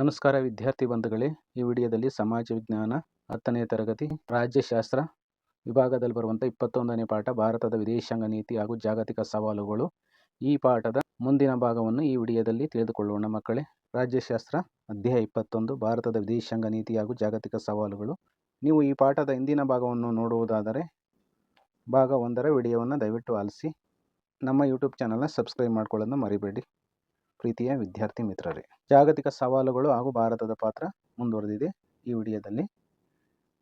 ನಮಸ್ಕಾರ ವಿದ್ಯಾರ್ಥಿ ಬಂಧುಗಳೇ. ಈ ವಿಡಿಯೋದಲ್ಲಿ ಸಮಾಜ ವಿಜ್ಞಾನ ಹತ್ತನೇ ತರಗತಿ ರಾಜ್ಯಶಾಸ್ತ್ರ ವಿಭಾಗದಲ್ಲಿ ಬರುವಂಥ ಇಪ್ಪತ್ತೊಂದನೇ ಪಾಠ, ಭಾರತದ ವಿದೇಶಾಂಗ ನೀತಿ ಹಾಗೂ ಜಾಗತಿಕ ಸವಾಲುಗಳು. ಈ ಪಾಠದ ಮುಂದಿನ ಭಾಗವನ್ನು ಈ ವಿಡಿಯೋದಲ್ಲಿ ತಿಳಿದುಕೊಳ್ಳೋಣ ಮಕ್ಕಳೇ. ರಾಜ್ಯಶಾಸ್ತ್ರ ಅಧ್ಯಾಯ ಇಪ್ಪತ್ತೊಂದು, ಭಾರತದ ವಿದೇಶಾಂಗ ನೀತಿ ಹಾಗೂ ಜಾಗತಿಕ ಸವಾಲುಗಳು. ನೀವು ಈ ಪಾಠದ ಹಿಂದಿನ ಭಾಗವನ್ನು ನೋಡುವುದಾದರೆ, ಭಾಗ ಒಂದರ ವಿಡಿಯೋವನ್ನು ದಯವಿಟ್ಟು ಆಲಿಸಿ. ನಮ್ಮ ಯೂಟ್ಯೂಬ್ ಚಾನಲ್ನ ಸಬ್ಸ್ಕ್ರೈಬ್ ಮಾಡ್ಕೊಳ್ಳೋದನ್ನು ಮರಿಬೇಡಿ. ಪ್ರೀತಿಯ ವಿದ್ಯಾರ್ಥಿ ಮಿತ್ರರೇ. ಜಾಗತಿಕ ಸವಾಲುಗಳು ಹಾಗೂ ಭಾರತದ ಪಾತ್ರ ಮುಂದುವರೆದಿದೆ ಈ ವಿಡಿಯೋದಲ್ಲಿ.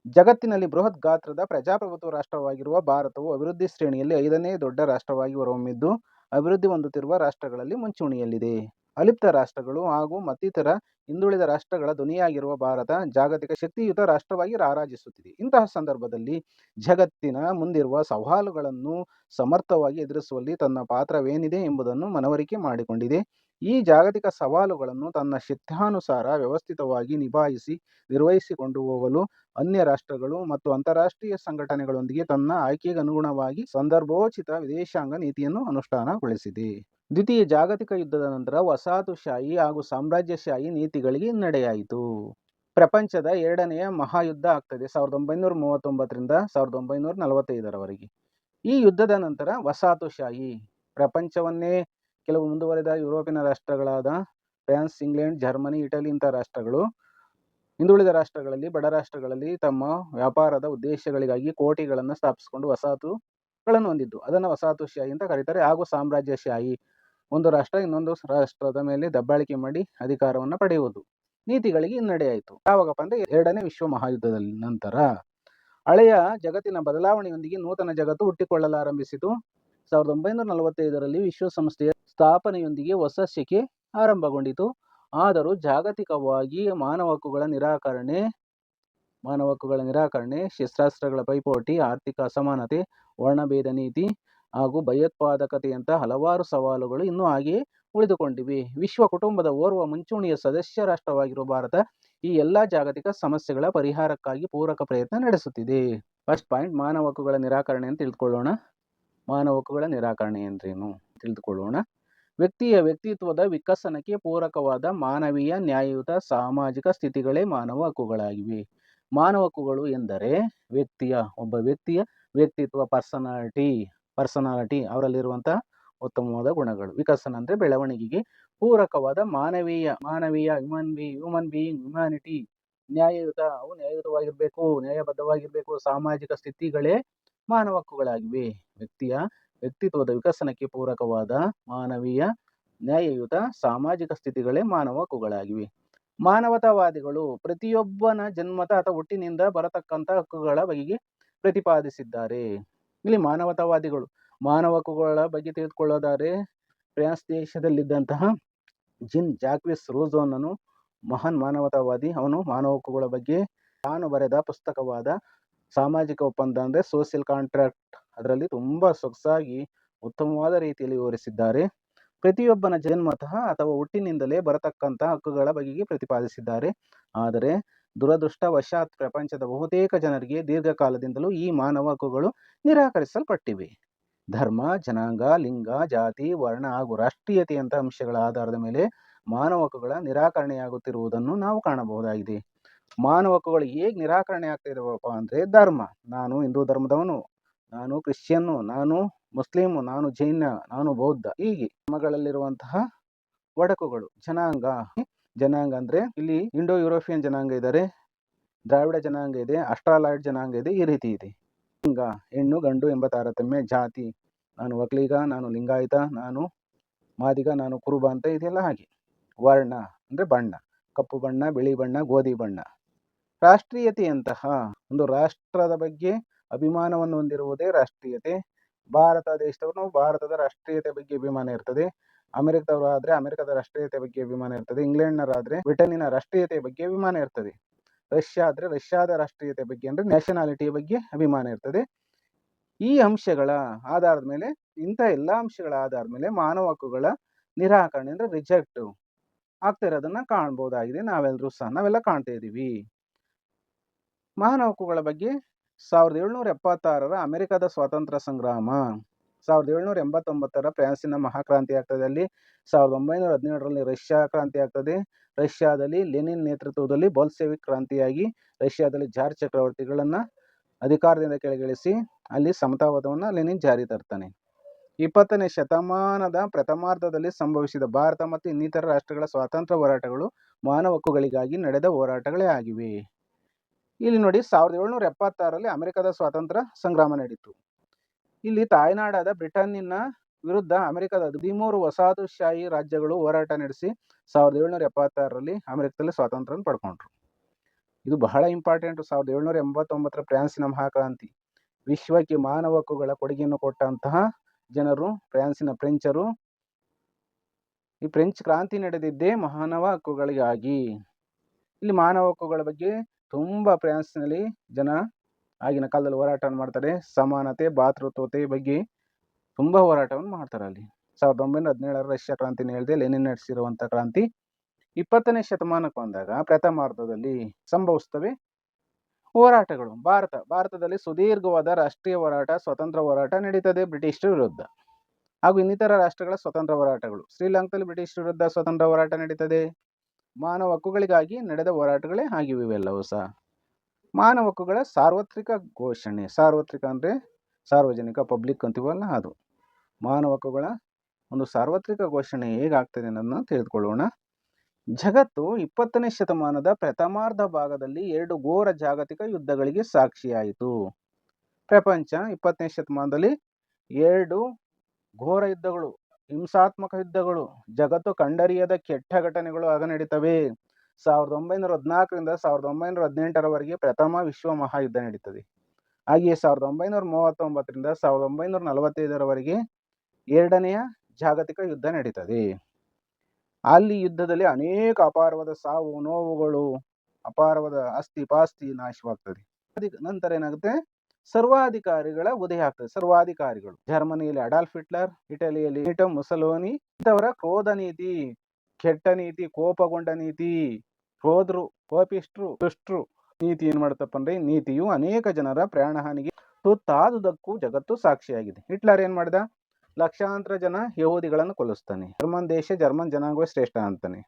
ಜಗತ್ತಿನಲ್ಲಿ ಬೃಹತ್ ಗಾತ್ರದ ಪ್ರಜಾಪ್ರಭುತ್ವ ರಾಷ್ಟ್ರವಾಗಿರುವ ಭಾರತವು ಅಭಿವೃದ್ಧಿ ಶ್ರೇಣಿಯಲ್ಲಿ ಐದನೇ ದೊಡ್ಡ ರಾಷ್ಟ್ರವಾಗಿ ಹೊರಹೊಮ್ಮಿದ್ದು, ಅಭಿವೃದ್ಧಿ ಹೊಂದುತ್ತಿರುವ ರಾಷ್ಟ್ರಗಳಲ್ಲಿ ಮುಂಚೂಣಿಯಲ್ಲಿದೆ. ಅಲಿಪ್ತ ರಾಷ್ಟ್ರಗಳು ಹಾಗೂ ಮತ್ತಿತರ ಹಿಂದುಳಿದ ರಾಷ್ಟ್ರಗಳ ಧ್ವನಿಯಾಗಿರುವ ಭಾರತ ಜಾಗತಿಕ ಶಕ್ತಿಯುತ ರಾಷ್ಟ್ರವಾಗಿ ರಾರಾಜಿಸುತ್ತಿದೆ. ಇಂತಹ ಸಂದರ್ಭದಲ್ಲಿ ಜಗತ್ತಿನ ಮುಂದಿರುವ ಸವಾಲುಗಳನ್ನು ಸಮರ್ಥವಾಗಿ ಎದುರಿಸುವಲ್ಲಿ ತನ್ನ ಪಾತ್ರವೇನಿದೆ ಎಂಬುದನ್ನು ಮನವರಿಕೆ ಮಾಡಿಕೊಂಡಿದೆ. ಈ ಜಾಗತಿಕ ಸವಾಲುಗಳನ್ನು ತನ್ನ ಶಕ್ತ್ಯಾನುಸಾರ ವ್ಯವಸ್ಥಿತವಾಗಿ ನಿಭಾಯಿಸಿ ನಿರ್ವಹಿಸಿಕೊಂಡು ಹೋಗಲು ಅನ್ಯ ರಾಷ್ಟ್ರಗಳು ಮತ್ತು ಅಂತಾರಾಷ್ಟ್ರೀಯ ಸಂಘಟನೆಗಳೊಂದಿಗೆ ತನ್ನ ಆಯ್ಕೆಗನುಗುಣವಾಗಿ ಸಂದರ್ಭೋಚಿತ ವಿದೇಶಾಂಗ ನೀತಿಯನ್ನು ಅನುಷ್ಠಾನಗೊಳಿಸಿದೆ. ದ್ವಿತೀಯ ಜಾಗತಿಕ ಯುದ್ಧದ ನಂತರ ವಸಾಹತುಶಾಹಿ ಹಾಗೂ ಸಾಮ್ರಾಜ್ಯಶಾಹಿ ನೀತಿಗಳಿಗೆ ಹಿನ್ನಡೆಯಾಯಿತು ಪ್ರಪಂಚದ ಎರಡನೆಯ ಮಹಾಯುದ್ಧ ಆಗ್ತದೆ ಸಾವಿರದ ಒಂಬೈನೂರ ಮೂವತ್ತೊಂಬತ್ತರಿಂದ ಸಾವಿರದ ಒಂಬೈನೂರ ನಲವತ್ತೈದರವರೆಗೆ. ಈ ಯುದ್ಧದ ನಂತರ ವಸಾಹತುಶಾಹಿ ಪ್ರಪಂಚವನ್ನೇ ಕೆಲವು ಮುಂದುವರೆದ ಯುರೋಪಿನ ರಾಷ್ಟ್ರಗಳಾದ ಫ್ರಾನ್ಸ್, ಇಂಗ್ಲೆಂಡ್, ಜರ್ಮನಿ, ಇಟಲಿ ಇಂಥ ರಾಷ್ಟ್ರಗಳು ಹಿಂದುಳಿದ ರಾಷ್ಟ್ರಗಳಲ್ಲಿ, ಬಡ ರಾಷ್ಟ್ರಗಳಲ್ಲಿ ತಮ್ಮ ವ್ಯಾಪಾರದ ಉದ್ದೇಶಗಳಿಗಾಗಿ ಕೋಟಿಗಳನ್ನು ಸ್ಥಾಪಿಸಿಕೊಂಡು ವಸಾಹತುಗಳನ್ನು ಹೊಂದಿದ್ದು. ಅದನ್ನು ವಸಾಹತುಶಾಹಿ ಅಂತ ಕರೀತಾರೆ. ಹಾಗೂ ಸಾಮ್ರಾಜ್ಯಶಾಹಿ ಒಂದು ರಾಷ್ಟ್ರ ಇನ್ನೊಂದು ರಾಷ್ಟ್ರದ ಮೇಲೆ ದಬ್ಬಾಳಿಕೆ ಮಾಡಿ ಅಧಿಕಾರವನ್ನು ಪಡೆಯುವುದು. ನೀತಿಗಳಿಗೆ ಹಿನ್ನಡೆಯಾಯಿತು ಯಾವಾಗಪ್ಪ ಅಂದರೆ ಎರಡನೇ ವಿಶ್ವ ಮಹಾಯುದ್ಧದ ನಂತರ ಹಳೆಯ ಜಗತ್ತಿನ ಬದಲಾವಣೆಯೊಂದಿಗೆ ನೂತನ ಜಗತ್ತು ಹುಟ್ಟಿಕೊಳ್ಳಲಾರಂಭಿಸಿತು ಸಾವಿರದ ಒಂಬೈನೂರ ನಲವತ್ತೈದರಲ್ಲಿ ವಿಶ್ವಸಂಸ್ಥೆಯ ಸ್ಥಾಪನೆಯೊಂದಿಗೆ ಹೊಸ ಶಕೆ ಆರಂಭಗೊಂಡಿತು. ಆದರೂ ಜಾಗತಿಕವಾಗಿ ಮಾನವ ಹಕ್ಕುಗಳ ನಿರಾಕರಣೆ, ಮಾನವ ಹಕ್ಕುಗಳ ನಿರಾಕರಣೆ, ಶಸ್ತ್ರಾಸ್ತ್ರಗಳ ಪೈಪೋಟಿ, ಆರ್ಥಿಕ ಅಸಮಾನತೆ ವರ್ಣಭೇದ ನೀತಿ ಹಾಗೂ ಭಯೋತ್ಪಾದಕತೆಯಂತಹ ಹಲವಾರು ಸವಾಲುಗಳು ಇನ್ನೂ ಹಾಗೆಯೇ ಉಳಿದುಕೊಂಡಿವೆ. ವಿಶ್ವ ಕುಟುಂಬದ ಓರ್ವ ಮುಂಚೂಣಿಯ ಸದಸ್ಯ ರಾಷ್ಟ್ರವಾಗಿರುವ ಭಾರತ ಈ ಎಲ್ಲ ಜಾಗತಿಕ ಸಮಸ್ಯೆಗಳ ಪರಿಹಾರಕ್ಕಾಗಿ ಪೂರಕ ಪ್ರಯತ್ನ ನಡೆಸುತ್ತಿದೆ. ಫಸ್ಟ್ ಪಾಯಿಂಟ್, ಮಾನವ ಹಕ್ಕುಗಳ ನಿರಾಕರಣೆ ಅಂತ ತಿಳಿದುಕೊಳ್ಳೋಣ ಮಾನವ ಹಕ್ಕುಗಳ ನಿರಾಕರಣೆ ಎಂದ್ರೇನು ತಿಳಿದುಕೊಳ್ಳೋಣ ವ್ಯಕ್ತಿಯ ವ್ಯಕ್ತಿತ್ವದ ವಿಕಸನಕ್ಕೆ ಪೂರಕವಾದ ಮಾನವೀಯ, ನ್ಯಾಯಯುತ, ಸಾಮಾಜಿಕ ಸ್ಥಿತಿಗಳೇ ಮಾನವ ಹಕ್ಕುಗಳಾಗಿವೆ. ಮಾನವ ಹಕ್ಕುಗಳು ಎಂದರೆ ವ್ಯಕ್ತಿಯ, ಒಬ್ಬ ವ್ಯಕ್ತಿಯ ವ್ಯಕ್ತಿತ್ವ, ಪರ್ಸನಾಲಿಟಿ ಪರ್ಸನಾಲಿಟಿ ಅವರಲ್ಲಿರುವಂಥ ಉತ್ತಮವಾದ ಗುಣಗಳು. ವಿಕಸನ ಅಂದರೆ ಬೆಳವಣಿಗೆಗೆ ಪೂರಕವಾದ ಮಾನವೀಯ ಮಾನವೀಯ human B human being humanity ನ್ಯಾಯಯುತ, ಅವು ನ್ಯಾಯಯುತವಾಗಿರಬೇಕು, ನ್ಯಾಯಬದ್ಧವಾಗಿರಬೇಕು, ಸಾಮಾಜಿಕ ಸ್ಥಿತಿಗಳೇ ಮಾನವ ಹಕ್ಕುಗಳಾಗಿವೆ. ವ್ಯಕ್ತಿಯ ವ್ಯಕ್ತಿತ್ವದ ವಿಕಸನಕ್ಕೆ ಪೂರಕವಾದ ಮಾನವೀಯ, ನ್ಯಾಯಯುತ, ಸಾಮಾಜಿಕ ಸ್ಥಿತಿಗಳೇ ಮಾನವ ಹಕ್ಕುಗಳಾಗಿವೆ. ಮಾನವತಾವಾದಿಗಳು ಪ್ರತಿಯೊಬ್ಬನ ಜನ್ಮತ ಅಥವಾ ಹುಟ್ಟಿನಿಂದ ಬರತಕ್ಕಂಥ ಹಕ್ಕುಗಳ ಬಗೆಗೆ ಪ್ರತಿಪಾದಿಸಿದ್ದಾರೆ. ಇಲ್ಲಿ ಮಾನವತಾವಾದಿಗಳು ಮಾನವ ಹಕ್ಕುಗಳ ಬಗ್ಗೆ ತಿಳಿದುಕೊಳ್ಳೋದಾದ್ರೆ ಫ್ರಾನ್ಸ್ ದೇಶದಲ್ಲಿದ್ದಂತಹ ಜಿನ್ ಜಾಕ್ವಿಸ್ ರೋಜೋನನು ಮಹಾನ್ ಮಾನವತಾವಾದಿ. ಅವನು ಮಾನವ ಹಕ್ಕುಗಳ ಬಗ್ಗೆ ತಾನು ಬರೆದ ಪುಸ್ತಕವಾದ ಸಾಮಾಜಿಕ ಒಪ್ಪಂದ ಅಂದರೆ ಸೋಷಿಯಲ್ ಕಾಂಟ್ರಾಕ್ಟ್ ಅದರಲ್ಲಿ ತುಂಬ ಸೊಗಸಾಗಿ ಉತ್ತಮವಾದ ರೀತಿಯಲ್ಲಿ ವಿವರಿಸಿದ್ದಾರೆ. ಪ್ರತಿಯೊಬ್ಬನ ಜನ್ಮತಃ ಅಥವಾ ಹುಟ್ಟಿನಿಂದಲೇ ಬರತಕ್ಕಂಥ ಹಕ್ಕುಗಳ ಬಗೆಗೆ ಪ್ರತಿಪಾದಿಸಿದ್ದಾರೆ. ಆದರೆ ದುರದೃಷ್ಟವಶಾತ್ ಪ್ರಪಂಚದ ಬಹುತೇಕ ಜನರಿಗೆ ದೀರ್ಘಕಾಲದಿಂದಲೂ ಈ ಮಾನವ ಹಕ್ಕುಗಳು ನಿರಾಕರಿಸಲ್ಪಟ್ಟಿವೆ. ಧರ್ಮ, ಜನಾಂಗ, ಲಿಂಗ, ಜಾತಿ, ವರ್ಣ ಹಾಗೂ ರಾಷ್ಟ್ರೀಯತೆಯಂತಹ ಅಂಶಗಳ ಆಧಾರದ ಮೇಲೆ ಮಾನವ ಹಕ್ಕುಗಳ ನಿರಾಕರಣೆಯಾಗುತ್ತಿರುವುದನ್ನು ನಾವು ಕಾಣಬಹುದಾಗಿದೆ. ಮಾನವ ಹಕ್ಕುಗಳು ಹೇಗೆ ನಿರಾಕರಣೆ ಆಗ್ತಾ ಇದಾವಪ್ಪ ಅಂದರೆ ಧರ್ಮ. ನಾನು ಹಿಂದೂ ಧರ್ಮದವನು, ನಾನು ಕ್ರಿಶ್ಚಿಯನ್ನು ನಾನು ಮುಸ್ಲಿಮು, ನಾನು ಜೈನ, ನಾನು ಬೌದ್ಧ, ಹೀಗೆ ಧರ್ಮಗಳಲ್ಲಿರುವಂತಹ ಒಡಕುಗಳು. ಜನಾಂಗ ಜನಾಂಗ ಅಂದರೆ ಇಲ್ಲಿ ಇಂಡೋ ಯುರೋಪಿಯನ್ ಜನಾಂಗ ಇದ್ದಾರೆ, ದ್ರಾವಿಡ ಜನಾಂಗ ಇದೆ, ಅಸ್ಟ್ರಾಲಾಯ್ಡ್ ಜನಾಂಗ ಇದೆ, ಈ ರೀತಿ ಇದೆ. ಲಿಂಗ, ಹೆಣ್ಣು, ಗಂಡು ಎಂಬ ತಾರತಮ್ಯ ಜಾತಿ, ನಾನು ಒಕ್ಲಿಗ ನಾನು ಲಿಂಗಾಯತ, ನಾನು ಮಾದಿಗ, ನಾನು ಕುರುಬ ಅಂತ ಇದೆಲ್ಲ ಹಾಗೆ. ವರ್ಣ ಅಂದರೆ ಬಣ್ಣ, ಕಪ್ಪು ಬಣ್ಣ, ಬಿಳಿ ಬಣ್ಣ, ಗೋಧಿ ಬಣ್ಣ. ರಾಷ್ಟ್ರೀಯತೆಯಂತಹ ಒಂದು ರಾಷ್ಟ್ರದ ಬಗ್ಗೆ ಅಭಿಮಾನವನ್ನು ಹೊಂದಿರುವುದೇ ರಾಷ್ಟ್ರೀಯತೆ. ಭಾರತ ದೇಶದವರು ಭಾರತದ ರಾಷ್ಟ್ರೀಯತೆ ಬಗ್ಗೆ ಅಭಿಮಾನ ಇರ್ತದೆ. ಅಮೆರಿಕದವರು ಆದರೆ ಅಮೆರಿಕದ ರಾಷ್ಟ್ರೀಯತೆ ಬಗ್ಗೆ ಅಭಿಮಾನ ಇರ್ತದೆ. ಇಂಗ್ಲೆಂಡ್ನವರಾದರೆ ಬ್ರಿಟನ್ನಿನ ರಾಷ್ಟ್ರೀಯತೆ ಬಗ್ಗೆ ಅಭಿಮಾನ ಇರ್ತದೆ. ರಷ್ಯಾ ಆದರೆ ರಷ್ಯಾದ ರಾಷ್ಟ್ರೀಯತೆ ಬಗ್ಗೆ ಅಂದರೆ ನ್ಯಾಷನಾಲಿಟಿಯ ಬಗ್ಗೆ ಅಭಿಮಾನ ಇರ್ತದೆ. ಈ ಅಂಶಗಳ ಆಧಾರದ ಮೇಲೆ, ಇಂಥ ಎಲ್ಲ ಅಂಶಗಳ ಆಧಾರದ ಮೇಲೆ ಮಾನವ ಹಕ್ಕುಗಳ ನಿರಾಕರಣೆ ಅಂದರೆ ರಿಜೆಕ್ಟ್ ಆಗ್ತಾ ಇರೋದನ್ನ ಕಾಣ್ಬೋದಾಗಿದೆ. ನಾವೆಲ್ಲರೂ ಸಹ ನಾವೆಲ್ಲ ಕಾಣ್ತಾ ಇದ್ದೀವಿ. ಮಾನವ ಹಕ್ಕುಗಳ ಬಗ್ಗೆ ಸಾವಿರದ ಏಳ್ನೂರ ಎಪ್ಪತ್ತಾರರ ಅಮೆರಿಕದ ಸ್ವಾತಂತ್ರ್ಯ ಸಂಗ್ರಾಮ, ಸಾವಿರದ ಏಳ್ನೂರ ಎಂಬತ್ತೊಂಬತ್ತರ ಫ್ರಾನ್ಸಿನ ಮಹಾಕ್ರಾಂತಿ ಆಗ್ತದೆ ಅಲ್ಲಿ ಸಾವಿರದ ಒಂಬೈನೂರ ಹದಿನೇಳರಲ್ಲಿ ರಷ್ಯಾ ಕ್ರಾಂತಿ ಆಗ್ತದೆ ರಷ್ಯಾದಲ್ಲಿ ಲೆನಿನ್ ನೇತೃತ್ವದಲ್ಲಿ ಬೋಲ್ಸೆವಿಕ್ ಕ್ರಾಂತಿಯಾಗಿ ರಷ್ಯಾದಲ್ಲಿ ಜಾರ್ ಚಕ್ರವರ್ತಿಗಳನ್ನು ಅಧಿಕಾರದಿಂದ ಕೆಳಗಿಳಿಸಿ ಅಲ್ಲಿ ಸಮತಾವಾದವನ್ನು ಲೆನಿನ್ ಜಾರಿ ತರ್ತಾನೆ. ಇಪ್ಪತ್ತನೇ ಶತಮಾನದ ಪ್ರಥಮಾರ್ಧದಲ್ಲಿ ಸಂಭವಿಸಿದ ಭಾರತ ಮತ್ತು ಇನ್ನಿತರ ರಾಷ್ಟ್ರಗಳ ಸ್ವಾತಂತ್ರ್ಯ ಹೋರಾಟಗಳು ಮಾನವ ಹಕ್ಕುಗಳಿಗಾಗಿ ನಡೆದ ಹೋರಾಟಗಳೇ ಆಗಿವೆ. ಇಲ್ಲಿ ನೋಡಿ ಸಾವಿರದ ಏಳ್ನೂರ ಎಪ್ಪತ್ತಾರರಲ್ಲಿ ಅಮೆರಿಕದ ಸ್ವಾತಂತ್ರ್ಯ ಸಂಗ್ರಾಮ ನಡೀತು. ಇಲ್ಲಿ ತಾಯ್ನಾಡಾದ ಬ್ರಿಟನ್ನಿನ ವಿರುದ್ಧ ಅಮೆರಿಕದ ಹದಿಮೂರು ವಸಾಹತುಶಾಹಿ ರಾಜ್ಯಗಳು ಹೋರಾಟ ನಡೆಸಿ ಸಾವಿರದ ಏಳ್ನೂರ ಎಪ್ಪತ್ತಾರರಲ್ಲಿ ಅಮೆರಿಕದಲ್ಲಿ ಸ್ವಾತಂತ್ರ್ಯ ಪಡ್ಕೊಂಡ್ರು. ಇದು ಬಹಳ ಇಂಪಾರ್ಟೆಂಟ್ ಸಾವಿರದ ಏಳ್ನೂರ ಎಂಬತ್ತೊಂಬತ್ತರ ಫ್ರಾನ್ಸಿನ ಮಹಾಕ್ರಾಂತಿ. ವಿಶ್ವಕ್ಕೆ ಮಾನವ ಹಕ್ಕುಗಳ ಕೊಡುಗೆಯನ್ನು ಕೊಟ್ಟಂತಹ ಜನರು, ಫ್ರಾನ್ಸಿನ ಫ್ರೆಂಚರು, ಈ ಫ್ರೆಂಚ್ ಕ್ರಾಂತಿ ನಡೆದಿದ್ದೇ ಮಾನವ ಹಕ್ಕುಗಳಿಗಾಗಿ. ಇಲ್ಲಿ ಮಾನವ ಹಕ್ಕುಗಳ ಬಗ್ಗೆ ತುಂಬ ಫ್ರಾನ್ಸ್ನಲ್ಲಿ ಜನ ಆಗಿನ ಕಾಲದಲ್ಲಿ ಹೋರಾಟವನ್ನು ಮಾಡ್ತಾರೆ. ಸಮಾನತೆ, ಭಾತೃತ್ವತೆ ಬಗ್ಗೆ ತುಂಬ ಹೋರಾಟವನ್ನು ಮಾಡ್ತಾರೆ ಅಲ್ಲಿ. ಸಾವಿರದ ಒಂಬೈನೂರ ಹದಿನೇಳರ ರಷ್ಯಾ ಕ್ರಾಂತಿನ ಹೇಳಿದೆ ಲೆನಿನ್ ನಡೆಸಿರುವಂಥ ಕ್ರಾಂತಿ ಇಪ್ಪತ್ತನೇ ಶತಮಾನಕ್ಕೆ ಬಂದಾಗ ಪ್ರಥಮಾರ್ಧದಲ್ಲಿ ಸಂಭವಿಸ್ತವೆ ಹೋರಾಟಗಳು. ಭಾರತ, ಭಾರತದಲ್ಲಿ ಸುದೀರ್ಘವಾದ ರಾಷ್ಟ್ರೀಯ ಹೋರಾಟ, ಸ್ವತಂತ್ರ ಹೋರಾಟ ನಡೀತದೆ ಬ್ರಿಟಿಷರ ವಿರುದ್ಧ. ಹಾಗೂ ಇನ್ನಿತರ ರಾಷ್ಟ್ರಗಳ ಸ್ವತಂತ್ರ ಹೋರಾಟಗಳು. ಶ್ರೀಲಂಕಾದಲ್ಲಿ ಬ್ರಿಟಿಷರ ವಿರುದ್ಧ ಸ್ವತಂತ್ರ ಹೋರಾಟ ನಡೀತದೆ. ಮಾನವ ಹಕ್ಕುಗಳಿಗಾಗಿ ನಡೆದ ಹೋರಾಟಗಳೇ ಆಗಿವೆ ಇವೆಲ್ಲವೂ ಸಹ. ಮಾನವ ಹಕ್ಕುಗಳ ಸಾರ್ವತ್ರಿಕ ಘೋಷಣೆ, ಸಾರ್ವತ್ರಿಕ ಅಂದರೆ ಸಾರ್ವಜನಿಕ, ಪಬ್ಲಿಕ್ ಅಂತೀವಲ್ಲ ಅದು. ಮಾನವ ಹಕ್ಕುಗಳ ಒಂದು ಸಾರ್ವತ್ರಿಕ ಘೋಷಣೆ ಹೇಗಾಗ್ತದೆ ಅನ್ನೋದನ್ನ ತಿಳಿದುಕೊಳ್ಳೋಣ. ಜಗತ್ತು ಇಪ್ಪತ್ತನೇ ಶತಮಾನದ ಪ್ರಥಮಾರ್ಧ ಭಾಗದಲ್ಲಿ ಎರಡು ಘೋರ ಜಾಗತಿಕ ಯುದ್ಧಗಳಿಗೆ ಸಾಕ್ಷಿಯಾಯಿತು. ಪ್ರಪಂಚ ಇಪ್ಪತ್ತನೇ ಶತಮಾನದಲ್ಲಿ ಎರಡು ಘೋರ ಯುದ್ಧಗಳು ಹಿಂಸಾತ್ಮಕ ಯುದ್ಧಗಳು, ಜಗತ್ತು ಕಂಡರಿಯದ ಕೆಟ್ಟ ಘಟನೆಗಳು ಆಗ ನಡೀತವೆ. ಸಾವಿರದ ಒಂಬೈನೂರ ಹದಿನಾಲ್ಕರಿಂದ ಸಾವಿರದ ಒಂಬೈನೂರ ಹದಿನೆಂಟರವರೆಗೆ ಪ್ರಥಮ ವಿಶ್ವ ಮಹಾಯುದ್ಧ ನಡೀತದೆ. ಹಾಗೆಯೇ ಸಾವಿರದ ಒಂಬೈನೂರ ಮೂವತ್ತೊಂಬತ್ತರಿಂದ ಸಾವಿರದ ಒಂಬೈನೂರ ನಲವತ್ತೈದರವರೆಗೆ ಎರಡನೆಯ ಜಾಗತಿಕ ಯುದ್ಧ ನಡೀತದೆ. ಅಲ್ಲಿ ಯುದ್ಧದಲ್ಲಿ ಅನೇಕ ಅಪಾರವಾದ ಸಾವು, ನೋವುಗಳು, ಅಪಾರವಾದ ಆಸ್ತಿ ಪಾಸ್ತಿ ನಾಶವಾಗ್ತದೆ. ಅದಕ್ಕೆ ನಂತರ ಏನಾಗುತ್ತೆ? ಸರ್ವಾಧಿಕಾರಿಗಳ ಉದಯ ಆಗ್ತದೆ, ಸರ್ವಾಧಿಕಾರಿಗಳು. ಜರ್ಮನಿಯಲ್ಲಿ ಅಡಾಲ್ಫ್ ಹಿಟ್ಲರ್, ಇಟಲಿಯಲ್ಲಿ ಇಟಮ್ ಮುಸಲೋನಿ, ಇಂಥವರ ಕ್ರೋಧ ನೀತಿ, ಕೆಟ್ಟ ನೀತಿ, ಕೋಪಗೊಂಡ ನೀತಿ, ಕ್ರೋಧರು, ಕೋಪಿಷ್ಟ್ರು, ದುಷ್ಟ್ರು, ನೀತಿ ಏನ್ ಮಾಡ್ತಪ್ಪ ಅಂದ್ರೆ ನೀತಿಯು ಅನೇಕ ಜನರ ಪ್ರಾಣ ಹಾನಿಗೆ ತುತ್ತಾದುದಕ್ಕೂ ಜಗತ್ತು ಸಾಕ್ಷಿಯಾಗಿದೆ. ಹಿಟ್ಲರ್ ಏನ್ ಮಾಡಿದ? ಲಕ್ಷಾಂತರ ಜನ ಯಹೂದಿಗಳನ್ನು ಕೊಲ್ಲಿಸ್ತಾನೆ. ಜರ್ಮನ್ ದೇಶ ಜರ್ಮನ್ ಜನಾಂಗವೇ ಶ್ರೇಷ್ಠ ಅಂತಾನೆ.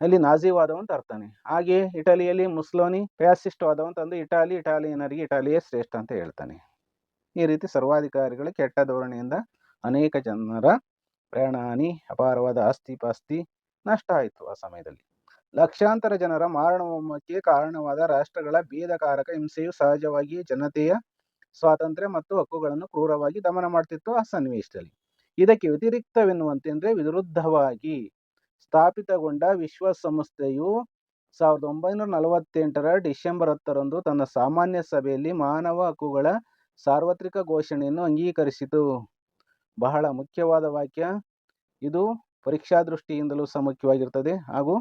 ಅಲ್ಲಿ ನಾಜಿವಾದವಂತ ಅರ್ಥನೆ. ಹಾಗೆ ಇಟಲಿಯಲ್ಲಿ ಮುಸ್ಲೋನಿ ಫ್ಯಾಸಿಸ್ಟ್ ವಾದವಂತ ಅಂದ್ರೆ ಇಟಾಲಿ ಇಟಾಲಿಯನರಿಗೆ ಇಟಾಲಿಯೇ ಶ್ರೇಷ್ಠ ಅಂತ ಹೇಳ್ತಾನೆ. ಈ ರೀತಿ ಸರ್ವಾಧಿಕಾರಿಗಳು ಕೆಟ್ಟ ಧೋರಣೆಯಿಂದ ಅನೇಕ ಜನರ ಪ್ರಾಣಹಾನಿ, ಅಪಾರವಾದ ಆಸ್ತಿ ಪಾಸ್ತಿ ನಷ್ಟ ಆಯಿತು ಆ ಸಮಯದಲ್ಲಿ. ಲಕ್ಷಾಂತರ ಜನರ ಮಾರಣಹೋಮಕ್ಕೆ ಕಾರಣವಾದ ರಾಷ್ಟ್ರಗಳ ಭೇದಕಾರಕ ಹಿಂಸೆಯು ಸಹಜವಾಗಿ ಜನತೆಯ ಸ್ವಾತಂತ್ರ್ಯ ಮತ್ತು ಹಕ್ಕುಗಳನ್ನು ಕ್ರೂರವಾಗಿ ದಮನ ಮಾಡ್ತಿತ್ತು ಆ ಸನ್ನಿವೇಶದಲ್ಲಿ. ಇದಕ್ಕೆ ವ್ಯತಿರಿಕ್ತವೆನ್ನುವಂತೆ ಅಂದ್ರೆ ವಿರುದ್ಧವಾಗಿ. ಸ್ಥಾಪಿತಗೊಂಡ ವಿಶ್ವಸಂಸ್ಥೆಯು ಸಾವಿರದ ಒಂಬೈನೂರ ನಲವತ್ತೆಂಟರ ಡಿಸೆಂಬರ್ ಹತ್ತರಂದು ತನ್ನ ಸಾಮಾನ್ಯ ಸಭೆಯಲ್ಲಿ ಮಾನವ ಹಕ್ಕುಗಳ ಸಾರ್ವತ್ರಿಕ ಘೋಷಣೆಯನ್ನು ಅಂಗೀಕರಿಸಿತು. ಬಹಳ ಮುಖ್ಯವಾದ ವಾಕ್ಯ. ಇದು ಪರೀಕ್ಷಾ ದೃಷ್ಟಿಯಿಂದಲೂ ಸಹ ಮುಖ್ಯವಾಗಿರ್ತದೆ ಹಾಗೂ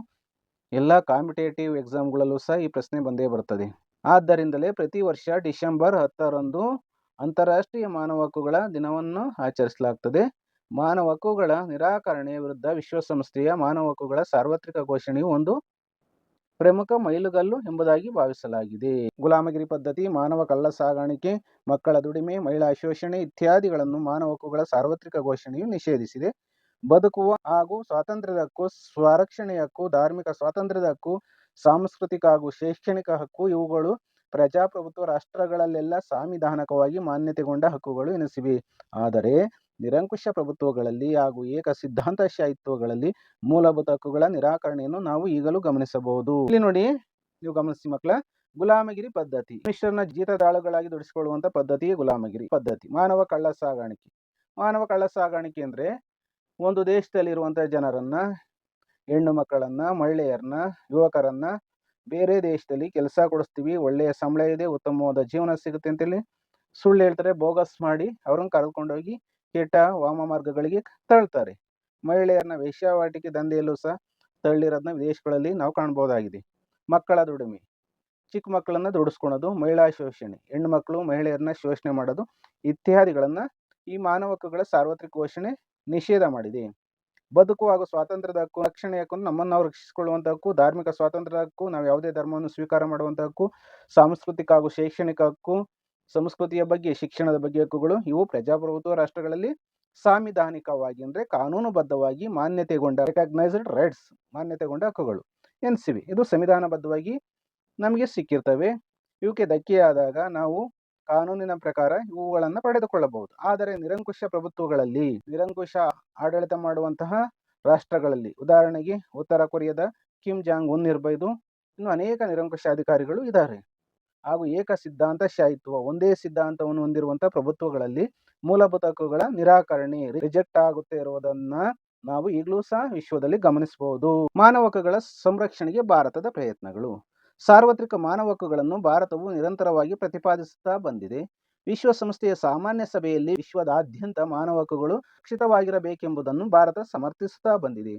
ಎಲ್ಲ ಕಾಂಪಿಟೇಟಿವ್ ಎಕ್ಸಾಮ್ಗಳಲ್ಲೂ ಸಹ ಈ ಪ್ರಶ್ನೆ ಬಂದೇ ಬರ್ತದೆ ಆದ್ದರಿಂದಲೇ ಪ್ರತಿ ವರ್ಷ ಡಿಸೆಂಬರ್ ಹತ್ತರಂದು ಅಂತಾರಾಷ್ಟ್ರೀಯ ಮಾನವ ಹಕ್ಕುಗಳ ದಿನವನ್ನು ಆಚರಿಸಲಾಗ್ತದೆ. ಮಾನವ ಹಕ್ಕುಗಳ ನಿರಾಕರಣೆಯ ವಿರುದ್ಧ ವಿಶ್ವಸಂಸ್ಥೆಯ ಮಾನವ ಹಕ್ಕುಗಳ ಸಾರ್ವತ್ರಿಕ ಘೋಷಣೆಯು ಒಂದು ಪ್ರಮುಖ ಮೈಲುಗಲ್ಲು ಎಂಬುದಾಗಿ ಭಾವಿಸಲಾಗಿದೆ. ಗುಲಾಮಗಿರಿ ಪದ್ಧತಿ, ಮಾನವ ಕಳ್ಳ ಸಾಗಾಣಿಕೆ, ಮಕ್ಕಳ ದುಡಿಮೆ, ಮಹಿಳಾ ಶೋಷಣೆ ಇತ್ಯಾದಿಗಳನ್ನು ಮಾನವ ಹಕ್ಕುಗಳ ಸಾರ್ವತ್ರಿಕ ಘೋಷಣೆಯು ನಿಷೇಧಿಸಿದೆ. ಬದುಕುವ ಹಾಗೂ ಸ್ವಾತಂತ್ರ್ಯದ ಹಕ್ಕು ಸ್ವರಕ್ಷಣೆಯ ಹಕ್ಕು ಧಾರ್ಮಿಕ ಸ್ವಾತಂತ್ರ್ಯದ ಹಕ್ಕು ಸಾಂಸ್ಕೃತಿಕ ಹಾಗೂ ಶೈಕ್ಷಣಿಕ ಹಕ್ಕು, ಇವುಗಳು ಪ್ರಜಾಪ್ರಭುತ್ವ ರಾಷ್ಟ್ರಗಳಲ್ಲೆಲ್ಲ ಸಾಂವಿಧಾನಿಕವಾಗಿ ಮಾನ್ಯತೆಗೊಂಡ ಹಕ್ಕುಗಳು ಎನಿಸಿವೆ. ಆದರೆ ನಿರಂಕುಶ ಪ್ರಭುತ್ವಗಳಲ್ಲಿ ಹಾಗೂ ಏಕ ಸಿದ್ಧಾಂತಶಾಹಿತ್ವಗಳಲ್ಲಿ ಮೂಲಭೂತ ಹಕ್ಕುಗಳ ನಿರಾಕರಣೆಯನ್ನು ನಾವು ಈಗಲೂ ಗಮನಿಸಬಹುದು. ಇಲ್ಲಿ ನೋಡಿ, ನೀವು ಗಮನಿಸಿ ಮಕ್ಕಳ, ಗುಲಾಮಗಿರಿ ಪದ್ಧತಿ. ಮಿಶ್ರನ ಜೀತದಾಳುಗಳಾಗಿ ದುಡಿಸಿಕೊಳ್ಳುವಂತ ಪದ್ಧತಿಯೇ ಗುಲಾಮಗಿರಿ ಪದ್ಧತಿ. ಮಾನವ ಕಳ್ಳ ಸಾಗಾಣಿಕೆ ಮಾನವ ಕಳ್ಳ ಸಾಗಾಣಿಕೆ ಅಂದ್ರೆ ಒಂದು ದೇಶದಲ್ಲಿರುವಂಥ ಜನರನ್ನ, ಹೆಣ್ಣು ಮಕ್ಕಳನ್ನ, ಮಹಿಳೆಯರನ್ನ, ಯುವಕರನ್ನ ಬೇರೆ ದೇಶದಲ್ಲಿ ಕೆಲಸ ಕೊಡಿಸ್ತೀವಿ, ಒಳ್ಳೆಯ ಸಂಬಳ ಇದೆ, ಉತ್ತಮವಾದ ಜೀವನ ಸಿಗುತ್ತೆ ಅಂತೇಳಿ ಸುಳ್ಳು ಹೇಳ್ತಾರೆ, ಬೋಗಸ್ ಮಾಡಿ ಅವ್ರನ್ನ ಕರೆದುಕೊಂಡೋಗಿ ಕೆಟ್ಟ ವಾಮ ಮಾರ್ಗಗಳಿಗೆ ತಳ್ತಾರೆ ಮಹಿಳೆಯರನ್ನ ವೇಶ್ಯಾವಾಟಿಕೆ ದಂಧೆಯಲ್ಲೂ ಸಹ ತಳ್ಳಿರೋದನ್ನ ವಿದೇಶಗಳಲ್ಲಿ ನಾವು ಕಾಣ್ಬೋದಾಗಿದೆ. ಮಕ್ಕಳ ದುಡಿಮೆ. ಚಿಕ್ಕ ಮಕ್ಕಳನ್ನ ದುಡಿಸ್ಕೊಳೋದು ಮಹಿಳಾ ಶೋಷಣೆ. ಹೆಣ್ಣು ಮಕ್ಕಳು ಮಹಿಳೆಯರನ್ನ ಶೋಷಣೆ ಮಾಡೋದು ಇತ್ಯಾದಿಗಳನ್ನ ಈ ಮಾನವ ಹಕ್ಕುಗಳ ಸಾರ್ವತ್ರಿಕ ಘೋಷಣೆ ನಿಷೇಧ ಮಾಡಿದೆ. ಬದುಕು ಹಾಗೂ ಸ್ವಾತಂತ್ರ್ಯದ ಹಕ್ಕು ರಕ್ಷಣೆ ಹಕ್ಕು ನಮ್ಮನ್ನು ನಾವು ರಕ್ಷಿಸಿಕೊಳ್ಳುವಂಥ ಹಕ್ಕು, ಧಾರ್ಮಿಕ ಸ್ವಾತಂತ್ರ್ಯದ ಹಕ್ಕು, ನಾವು ಯಾವುದೇ ಧರ್ಮವನ್ನು ಸ್ವೀಕಾರ ಮಾಡುವಂಥ ಹಕ್ಕು, ಸಾಂಸ್ಕೃತಿಕ ಹಾಗೂ ಶೈಕ್ಷಣಿಕ ಹಕ್ಕು ಸಂಸ್ಕೃತಿಯ ಬಗ್ಗೆ, ಶಿಕ್ಷಣದ ಬಗ್ಗೆ ಹಕ್ಕುಗಳು, ಇವು ಪ್ರಜಾಪ್ರಭುತ್ವ ರಾಷ್ಟ್ರಗಳಲ್ಲಿ ಸಾಂವಿಧಾನಿಕವಾಗಿ ಅಂದರೆ ಕಾನೂನುಬದ್ಧವಾಗಿ ಮಾನ್ಯತೆಗೊಂಡ ರೆಕಗ್ನೈಸ್ಡ್ ರೈಟ್ಸ್ ಮಾನ್ಯತೆಗೊಂಡ ಹಕ್ಕುಗಳು, ಎನ್ಸಿವಿ. ಇದು ಸಂವಿಧಾನಬದ್ಧವಾಗಿ ನಮಗೆ ಸಿಕ್ಕಿರ್ತವೆ. ಇವಕ್ಕೆ ಧಕ್ಕೆಯಾದಾಗ ನಾವು ಕಾನೂನಿನ ಪ್ರಕಾರ ಇವುಗಳನ್ನು ಪಡೆದುಕೊಳ್ಳಬಹುದು. ಆದರೆ ನಿರಂಕುಶ ಪ್ರಭುತ್ವಗಳಲ್ಲಿ, ನಿರಂಕುಶ ಆಡಳಿತ ಮಾಡುವಂತಹ ರಾಷ್ಟ್ರಗಳಲ್ಲಿ, ಉದಾಹರಣೆಗೆ ಉತ್ತರ ಕೊರಿಯಾದ ಕಿಮ್ ಜಾಂಗ್ ಉನ್ ಇರ್ಬೋದು, ಇನ್ನು ಅನೇಕ ನಿರಂಕುಶ ಅಧಿಕಾರಿಗಳು ಇದ್ದಾರೆ. ಹಾಗೂ ಏಕ ಸಿದ್ಧಾಂತ ಶಾಹಿತ್ವ ಒಂದೇ ಸಿದ್ಧಾಂತವನ್ನು ಹೊಂದಿರುವಂಥ ಪ್ರಭುತ್ವಗಳಲ್ಲಿ ಮೂಲಭೂತ ಹಕ್ಕುಗಳ ನಿರಾಕರಣೆ ರಿಜೆಕ್ಟ್ ಆಗುತ್ತೆ ಇರುವುದನ್ನ ನಾವು ಈಗಲೂ ಸಹ ವಿಶ್ವದಲ್ಲಿ ಗಮನಿಸಬಹುದು ಮಾನವ ಹಕ್ಕುಗಳ ಸಂರಕ್ಷಣೆಗೆ ಭಾರತದ ಪ್ರಯತ್ನಗಳು. ಸಾರ್ವತ್ರಿಕ ಮಾನವ ಹಕ್ಕುಗಳನ್ನು ಭಾರತವು ನಿರಂತರವಾಗಿ ಪ್ರತಿಪಾದಿಸುತ್ತಾ ಬಂದಿದೆ. ವಿಶ್ವಸಂಸ್ಥೆಯ ಸಾಮಾನ್ಯ ಸಭೆಯಲ್ಲಿ ವಿಶ್ವದಾದ್ಯಂತ ಮಾನವ ಹಕ್ಕುಗಳು ರಕ್ಷಿತವಾಗಿರಬೇಕೆಂಬುದನ್ನು ಭಾರತ ಸಮರ್ಥಿಸುತ್ತಾ ಬಂದಿದೆ.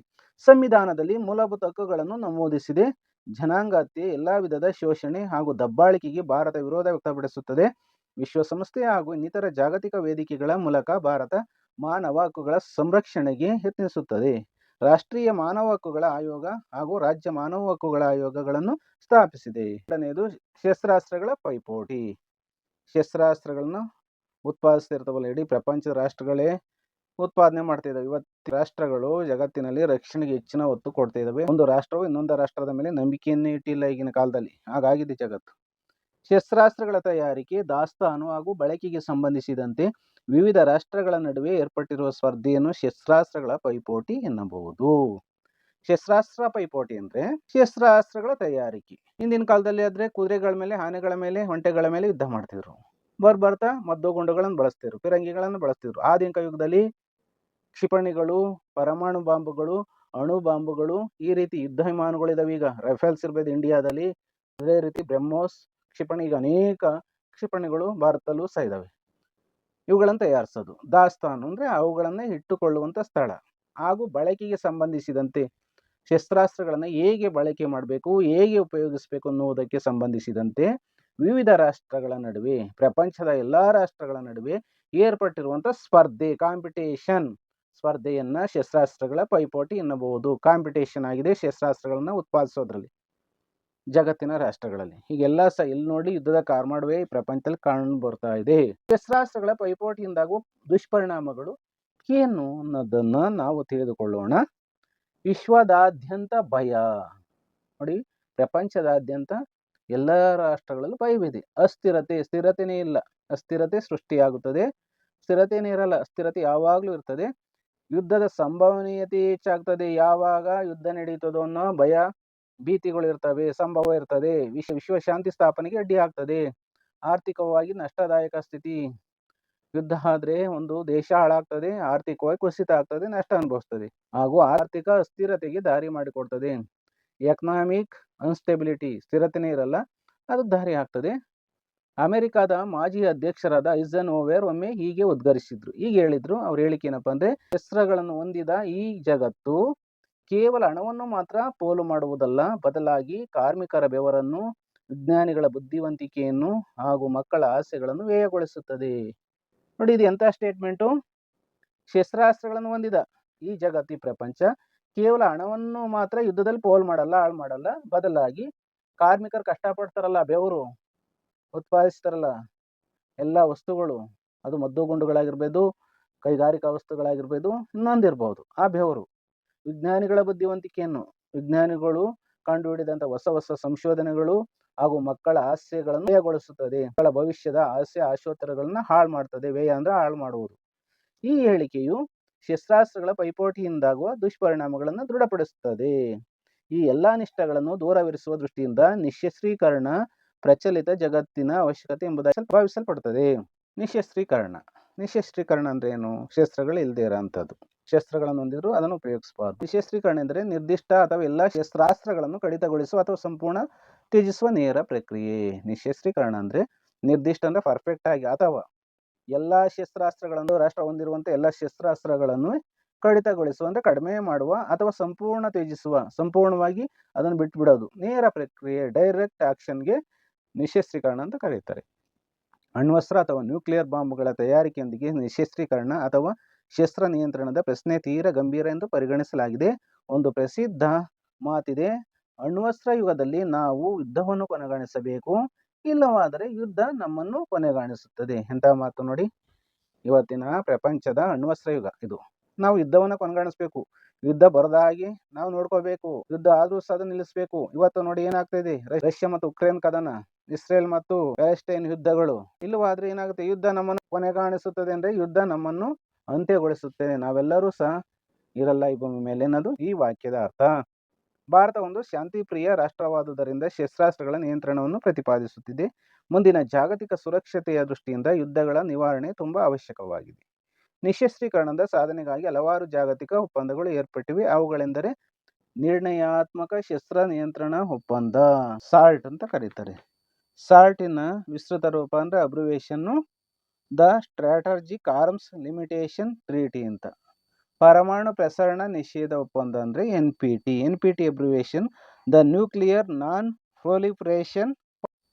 ಸಂವಿಧಾನದಲ್ಲಿ ಮೂಲಭೂತ ಹಕ್ಕುಗಳನ್ನು ನಮೂದಿಸಿದೆ. ಜನಾಂಗ ಎಲ್ಲ ಎಲ್ಲಾ ವಿಧದ ಶೋಷಣೆ ಹಾಗೂ ದಬ್ಬಾಳಿಕೆಗೆ ಭಾರತ ವಿರೋಧ ವ್ಯಕ್ತಪಡಿಸುತ್ತದೆ. ವಿಶ್ವಸಂಸ್ಥೆ ಹಾಗೂ ಇನ್ನಿತರ ಜಾಗತಿಕ ವೇದಿಕೆಗಳ ಮೂಲಕ ಭಾರತ ಮಾನವ ಹಕ್ಕುಗಳ ಸಂರಕ್ಷಣೆಗೆ ಯತ್ನಿಸುತ್ತದೆ. ರಾಷ್ಟ್ರೀಯ ಮಾನವ ಹಕ್ಕುಗಳ ಆಯೋಗ ಹಾಗೂ ರಾಜ್ಯ ಮಾನವ ಹಕ್ಕುಗಳ ಆಯೋಗಗಳನ್ನು ಸ್ಥಾಪಿಸಿದೆ. ಎರಡನೆಯದು ಶಸ್ತ್ರಾಸ್ತ್ರಗಳ ಪೈಪೋಟಿ. ಶಸ್ತ್ರಾಸ್ತ್ರಗಳನ್ನು ಉತ್ಪಾದಿಸ್ತಿರ್ತವಲ್ಲ ಇಡೀ ಪ್ರಪಂಚದ ರಾಷ್ಟ್ರಗಳೇ ಉತ್ಪಾದನೆ ಮಾಡ್ತಿದ್ದಾವೆ ಇವತ್ತು ರಾಷ್ಟ್ರಗಳು ಜಗತ್ತಿನಲ್ಲಿ ರಕ್ಷಣೆಗೆ ಹೆಚ್ಚಿನ ಒತ್ತು ಕೊಡ್ತಾ ಇದ್ದಾವೆ ಒಂದು ರಾಷ್ಟ್ರವು ಇನ್ನೊಂದು ರಾಷ್ಟ್ರದ ಮೇಲೆ ನಂಬಿಕೆಯನ್ನೇ ಇಟ್ಟಿಲ್ಲ ಈಗಿನ ಕಾಲದಲ್ಲಿ. ಹಾಗಾಗಿದೆ ಜಗತ್ತು. ಶಸ್ತ್ರಾಸ್ತ್ರಗಳ ತಯಾರಿಕೆ, ದಾಸ್ತಾನು ಹಾಗೂ ಬಳಕೆಗೆ ಸಂಬಂಧಿಸಿದಂತೆ ವಿವಿಧ ರಾಷ್ಟ್ರಗಳ ನಡುವೆ ಏರ್ಪಟ್ಟಿರುವ ಸ್ಪರ್ಧೆಯನ್ನು ಶಸ್ತ್ರಾಸ್ತ್ರಗಳ ಪೈಪೋಟಿ ಎನ್ನಬಹುದು. ಶಸ್ತ್ರಾಸ್ತ್ರ ಪೈಪೋಟಿ ಅಂದ್ರೆ ಶಸ್ತ್ರಾಸ್ತ್ರಗಳ ತಯಾರಿಕೆ. ಹಿಂದಿನ ಕಾಲದಲ್ಲಿ ಆದ್ರೆ ಕುದುರೆಗಳ ಮೇಲೆ, ಆನೆಗಳ ಮೇಲೆ, ಒಂಟೆಗಳ ಮೇಲೆ ಯುದ್ಧ ಮಾಡ್ತಿದ್ರು. ಬರ್ ಬರ್ತಾ ಮದ್ದುಗುಂಡುಗಳನ್ನು ಬಳಸ್ತಿದ್ರು ಫಿರಂಗಿಗಳನ್ನು ಬಳಸ್ತಿದ್ರು. ಆಧುನಿಕ ಯುಗದಲ್ಲಿ ಕ್ಷಿಪಣಿಗಳು, ಪರಮಾಣು ಬಾಂಬುಗಳು, ಅಣು ಬಾಂಬುಗಳು, ಈ ರೀತಿ ಯುದ್ಧ ವಿಮಾನಗಳು ಇದಾವೆ. ಈಗ ರಫೇಲ್ಸ್ ಇರ್ಬೋದು ಇಂಡಿಯಾದಲ್ಲಿ ಅದೇ ರೀತಿ ಬ್ರಹ್ಮೋಸ್ ಕ್ಷಿಪಣಿ, ಈಗ ಅನೇಕ ಕ್ಷಿಪಣಿಗಳು ಭಾರತದಲ್ಲೂ ಸಹ ಇದಾವೆ. ಇವುಗಳನ್ನು ತಯಾರಿಸೋದು. ದಾಸ್ತಾನು ಅಂದ್ರೆ ಅವುಗಳನ್ನು ಇಟ್ಟುಕೊಳ್ಳುವಂಥ ಸ್ಥಳ. ಹಾಗೂ ಬಳಕೆಗೆ ಸಂಬಂಧಿಸಿದಂತೆ ಶಸ್ತ್ರಾಸ್ತ್ರಗಳನ್ನು ಹೇಗೆ ಬಳಕೆ ಮಾಡಬೇಕು, ಹೇಗೆ ಉಪಯೋಗಿಸಬೇಕು ಅನ್ನುವುದಕ್ಕೆ ಸಂಬಂಧಿಸಿದಂತೆ ವಿವಿಧ ರಾಷ್ಟ್ರಗಳ ನಡುವೆ, ಪ್ರಪಂಚದ ಎಲ್ಲಾ ರಾಷ್ಟ್ರಗಳ ನಡುವೆ ಏರ್ಪಟ್ಟಿರುವಂತ ಸ್ಪರ್ಧೆ ಕಾಂಪಿಟೇಷನ್ ಸ್ಪರ್ಧೆಯನ್ನ ಶಸ್ತ್ರಾಸ್ತ್ರಗಳ ಪೈಪೋಟಿ ಎನ್ನಬಹುದು. ಕಾಂಪಿಟೇಷನ್ ಆಗಿದೆ ಶಸ್ತ್ರಾಸ್ತ್ರಗಳನ್ನು ಉತ್ಪಾದಿಸೋದ್ರಲ್ಲಿ. ಜಗತ್ತಿನ ರಾಷ್ಟ್ರಗಳಲ್ಲಿ. ಹೀಗೆಲ್ಲ ಸಹ ಇಲ್ಲಿ ನೋಡಿ ಯುದ್ಧದ ಕಾರ್ಮಾಡುವೆ ಈ ಪ್ರಪಂಚದಲ್ಲಿ ಕಾಣ್ ಬರ್ತಾ ಇದೆ. ಶಸ್ತ್ರಾಸ್ತ್ರಗಳ ಪೈಪೋಟಿಯಿಂದಾಗುವ ದುಷ್ಪರಿಣಾಮಗಳು ಏನು ಅನ್ನೋದನ್ನ ನಾವು ತಿಳಿದುಕೊಳ್ಳೋಣ. ವಿಶ್ವದಾದ್ಯಂತ ಭಯ. ನೋಡಿ, ಪ್ರಪಂಚದಾದ್ಯಂತ ಎಲ್ಲ ರಾಷ್ಟ್ರಗಳಲ್ಲೂ ಭಯವಿದೆ. ಅಸ್ಥಿರತೆ, ಸ್ಥಿರತೆನೇ ಇಲ್ಲ. ಅಸ್ಥಿರತೆ ಸೃಷ್ಟಿಯಾಗುತ್ತದೆ. ಸ್ಥಿರತೆನೇ ಇರಲ್ಲ. ಅಸ್ಥಿರತೆ ಯಾವಾಗಲೂ ಇರ್ತದೆ. ಯುದ್ಧದ ಸಂಭವನೀಯತೆ ಹೆಚ್ಚಾಗ್ತದೆ. ಯಾವಾಗ ಯುದ್ಧ ನಡೀತದೋ ಅನ್ನೋ ಭಯ, ಭೀತಿಗಳು ಇರ್ತವೆ, ಸಂಭವ ಇರ್ತದೆ. ವಿಶ್ವ ಶಾಂತಿ ಸ್ಥಾಪನೆಗೆ ಅಡ್ಡಿ ಆಗ್ತದೆ. ಆರ್ಥಿಕವಾಗಿ ನಷ್ಟದಾಯಕ ಸ್ಥಿತಿ. ಯುದ್ಧ ಆದರೆ ಒಂದು ದೇಶ ಹಾಳಾಗ್ತದೆ, ಆರ್ಥಿಕವಾಗಿ ಕುಸಿತ ಆಗ್ತದೆ, ನಷ್ಟ ಅನುಭವಿಸ್ತದೆ. ಹಾಗೂ ಆರ್ಥಿಕ ಅಸ್ಥಿರತೆಗೆ ದಾರಿ ಮಾಡಿಕೊಡ್ತದೆ. ಎಕನಾಮಿಕ್ ಅನ್ಸ್ಟೆಬಿಲಿಟಿ ಸ್ಥಿರತೆನೇ ಇರಲ್ಲ, ಅದು ದಾರಿ ಆಗ್ತದೆ. ಅಮೆರಿಕಾದ ಮಾಜಿ ಅಧ್ಯಕ್ಷರಾದ ಐಸನ್ ಓವೇರ್ ಒಮ್ಮೆ ಹೀಗೆ ಉದ್ಗರಿಸಿದ್ರು. ಈಗ ಹೇಳಿದ್ರು, ಅವ್ರ ಹೇಳಿಕೆ ಏನಪ್ಪಾ ಅಂದ್ರೆ, ಶಸ್ತ್ರಗಳನ್ನು ಹೊಂದಿದ ಈ ಜಗತ್ತು ಕೇವಲ ಹಣವನ್ನು ಮಾತ್ರ ಪೋಲು ಮಾಡುವುದಲ್ಲ, ಬದಲಾಗಿ ಕಾರ್ಮಿಕರ ಬೆವರನ್ನು, ವಿಜ್ಞಾನಿಗಳ ಬುದ್ಧಿವಂತಿಕೆಯನ್ನು ಹಾಗೂ ಮಕ್ಕಳ ಆಸೆಗಳನ್ನು ವ್ಯಯಗೊಳಿಸುತ್ತದೆ. ನೋಡಿ, ಇದು ಎಂಥ ಸ್ಟೇಟ್ಮೆಂಟು? ಶಸ್ತ್ರಾಸ್ತ್ರಗಳನ್ನು ಹೊಂದಿದ ಈ ಜಗತ್ತಿ ಪ್ರಪಂಚ ಕೇವಲ ಹಣವನ್ನು ಮಾತ್ರ ಯುದ್ಧದಲ್ಲಿ ಪೋಲ್ ಮಾಡಲ್ಲ, ಹಾಳು ಮಾಡಲ್ಲ, ಬದಲಾಗಿ ಕಾರ್ಮಿಕರು ಕಷ್ಟಪಡ್ತಾರಲ್ಲ ಬೆವರು. ಉತ್ಪಾದಿಸ್ತಾರಲ್ಲ, ಎಲ್ಲ ವಸ್ತುಗಳು, ಅದು ಮದ್ದು ಗುಂಡುಗಳಾಗಿರ್ಬೋದು, ಕೈಗಾರಿಕಾ ವಸ್ತುಗಳಾಗಿರ್ಬೋದು, ಇನ್ನೊಂದಿರ್ಬೋದು. ಆ ಬೆವರು, ವಿಜ್ಞಾನಿಗಳ ಬುದ್ಧಿವಂತಿಕೆಯನ್ನು, ವಿಜ್ಞಾನಿಗಳು ಕಂಡುಹಿಡಿದಂಥ ಹೊಸ ಹೊಸ ಸಂಶೋಧನೆಗಳು ಹಾಗೂ ಮಕ್ಕಳ ಆಸೆಗಳನ್ನು ವ್ಯಯಗೊಳಿಸುತ್ತದೆ. ಮಕ್ಕಳ ಭವಿಷ್ಯದ ಆಸೆ ಆಶೋತ್ತರಗಳನ್ನು ಹಾಳು ಮಾಡ್ತದೆ, ವ್ಯಯ ಅಂದ್ರೆ ಹಾಳು ಮಾಡುವುದು. ಈ ಹೇಳಿಕೆಯು ಶಸ್ತ್ರಾಸ್ತ್ರಗಳ ಪೈಪೋಟಿಯಿಂದಾಗುವ ದುಷ್ಪರಿಣಾಮಗಳನ್ನು ದೃಢಪಡಿಸುತ್ತದೆ. ಈ ಎಲ್ಲಾ ನಿಷ್ಠಗಳನ್ನು ದೂರವಿರಿಸುವ ದೃಷ್ಟಿಯಿಂದ ನಿಶಸ್ತ್ರೀಕರಣ ಪ್ರಚಲಿತ ಜಗತ್ತಿನ ಅವಶ್ಯಕತೆ ಎಂಬುದಾಗಿ ಭಾವಿಸಲ್ಪಡ್ತದೆ. ನಿಶಸ್ತ್ರೀಕರಣ. ನಿಶಸ್ತ್ರೀಕರಣ ಅಂದ್ರೆ ಏನು? ಶಸ್ತ್ರಗಳು ಇಲ್ಲದೆ ಇರುವಂತದ್ದು ಶಸ್ತ್ರಗಳನ್ನು ಹೊಂದಿದ್ರು ಅದನ್ನು ಉಪಯೋಗಿಸಬಾರದು. ನಿಶಸ್ತ್ರೀಕರಣ ಎಂದರೆ ನಿರ್ದಿಷ್ಟ ಅಥವಾ ಎಲ್ಲ ಶಸ್ತ್ರಾಸ್ತ್ರಗಳನ್ನು ಕಡಿತಗೊಳಿಸುವ ಅಥವಾ ಸಂಪೂರ್ಣ ತ್ಯಜಿಸುವ ನೇರ ಪ್ರಕ್ರಿಯೆ. ನಿಶಸ್ತ್ರೀಕರಣ ಅಂದ್ರೆ ನಿರ್ದಿಷ್ಟ ಅಂದ್ರೆ ಪರ್ಫೆಕ್ಟ್ ಆಗಿ ಅಥವಾ ಎಲ್ಲಾ ಶಸ್ತ್ರಾಸ್ತ್ರಗಳನ್ನು ರಾಷ್ಟ್ರ ಹೊಂದಿರುವಂಥ ಎಲ್ಲ ಶಸ್ತ್ರಾಸ್ತ್ರಗಳನ್ನು ಕಡಿತಗೊಳಿಸುವ ಅಂದ್ರೆ ಕಡಿಮೆ ಮಾಡುವ ಅಥವಾ ಸಂಪೂರ್ಣ ತ್ಯಜಿಸುವ, ಸಂಪೂರ್ಣವಾಗಿ ಅದನ್ನು ಬಿಟ್ಬಿಡೋದು. ನೇರ ಪ್ರಕ್ರಿಯೆ ಡೈರೆಕ್ಟ್ ಆಕ್ಷನ್ಗೆ ನಿಶಸ್ತ್ರೀಕರಣ ಅಂತ ಕರೆಯುತ್ತಾರೆ. ಅಣ್ವಸ್ತ್ರ ಅಥವಾ ನ್ಯೂಕ್ಲಿಯರ್ ಬಾಂಬ್ಗಳ ತಯಾರಿಕೆಯೊಂದಿಗೆ ನಿಶಸ್ತ್ರೀಕರಣ ಅಥವಾ ಶಸ್ತ್ರ ನಿಯಂತ್ರಣದ ಪ್ರಶ್ನೆ ತೀರ ಗಂಭೀರ ಎಂದು ಪರಿಗಣಿಸಲಾಗಿದೆ. ಒಂದು ಪ್ರಸಿದ್ಧ ಮಾತಿದೆ ಅಣ್ವಸ್ತ್ರ ಯುಗದಲ್ಲಿ ನಾವು ಯುದ್ಧವನ್ನು ಕೊನೆಗಾಣಿಸಬೇಕು. ಇಲ್ಲವಾದರೆ ಯುದ್ಧ ನಮ್ಮನ್ನು ಕೊನೆಗಾಣಿಸುತ್ತದೆ. ಎಂಥ ಮಾತು ನೋಡಿ. ಇವತ್ತಿನ ಪ್ರಪಂಚದ ಅಣ್ವಸ್ತ್ರ ಯುಗ ಇದು. ನಾವು ಯುದ್ಧವನ್ನು ಕೊನೆಗಾಣಿಸ್ಬೇಕು. ಯುದ್ಧ ಬರದ ಹಾಗೆ ನಾವು ನೋಡ್ಕೋಬೇಕು. ಯುದ್ಧ ಆದರೂ ಸಹ ನಿಲ್ಲಿಸಬೇಕು. ಇವತ್ತು ನೋಡಿ ಏನಾಗ್ತಾ ಇದೆ? ರಷ್ಯಾ ಮತ್ತು ಉಕ್ರೇನ್ ಕದನ. ಇಸ್ರೇಲ್ ಮತ್ತು ಪ್ಯಾಲೆಸ್ಟೈನ್ ಯುದ್ಧಗಳು. ಇಲ್ಲವಾದ್ರೆ ಏನಾಗುತ್ತೆ? ಯುದ್ಧ ನಮ್ಮನ್ನು ಕೊನೆಗಾಣಿಸುತ್ತದೆ ಅಂದ್ರೆ ಯುದ್ಧ ನಮ್ಮನ್ನು ಅಂತ್ಯಗೊಳಿಸುತ್ತೇನೆ ನಾವೆಲ್ಲರೂ ಸಹ ಇರಲ್ಲ ಈ ಭೂಮಿ ಮೇಲೆ ಅನ್ನೋದು ಈ ವಾಕ್ಯದ ಅರ್ಥ. ಭಾರತ ಒಂದು ಶಾಂತಿ ಪ್ರಿಯ ರಾಷ್ಟ್ರವಾದುದರಿಂದ ಶಸ್ತ್ರಾಸ್ತ್ರಗಳ ನಿಯಂತ್ರಣವನ್ನು ಪ್ರತಿಪಾದಿಸುತ್ತಿದೆ. ಮುಂದಿನ ಜಾಗತಿಕ ಸುರಕ್ಷತೆಯ ದೃಷ್ಟಿಯಿಂದ ಯುದ್ಧಗಳ ನಿವಾರಣೆ ತುಂಬಾ ಅವಶ್ಯಕವಾಗಿದೆ. ನಿಶಸ್ತ್ರೀಕರಣದ ಸಾಧನೆಗಾಗಿ ಹಲವಾರು ಜಾಗತಿಕ ಒಪ್ಪಂದಗಳು ಏರ್ಪಟ್ಟಿವೆ. ಅವುಗಳೆಂದರೆ ನಿರ್ಣಯಾತ್ಮಕ ಶಸ್ತ್ರ ನಿಯಂತ್ರಣ ಒಪ್ಪಂದ, ಸಾಲ್ಟ್ ಅಂತ ಕರೀತಾರೆ. ಸಾಲ್ಟಿನ ವಿಸ್ತೃತ ರೂಪ ಅಂದ್ರೆ ಅಬ್ರಿವೇಷನ್ನು the strategic arms limitation treaty ಅಂತ. ಪರಮಾಣು ಪ್ರಸರಣ ನಿಷೇಧ ಒಪ್ಪಂದ ಅಂದ್ರೆ N P T. N P T abbreviation the nuclear non proliferation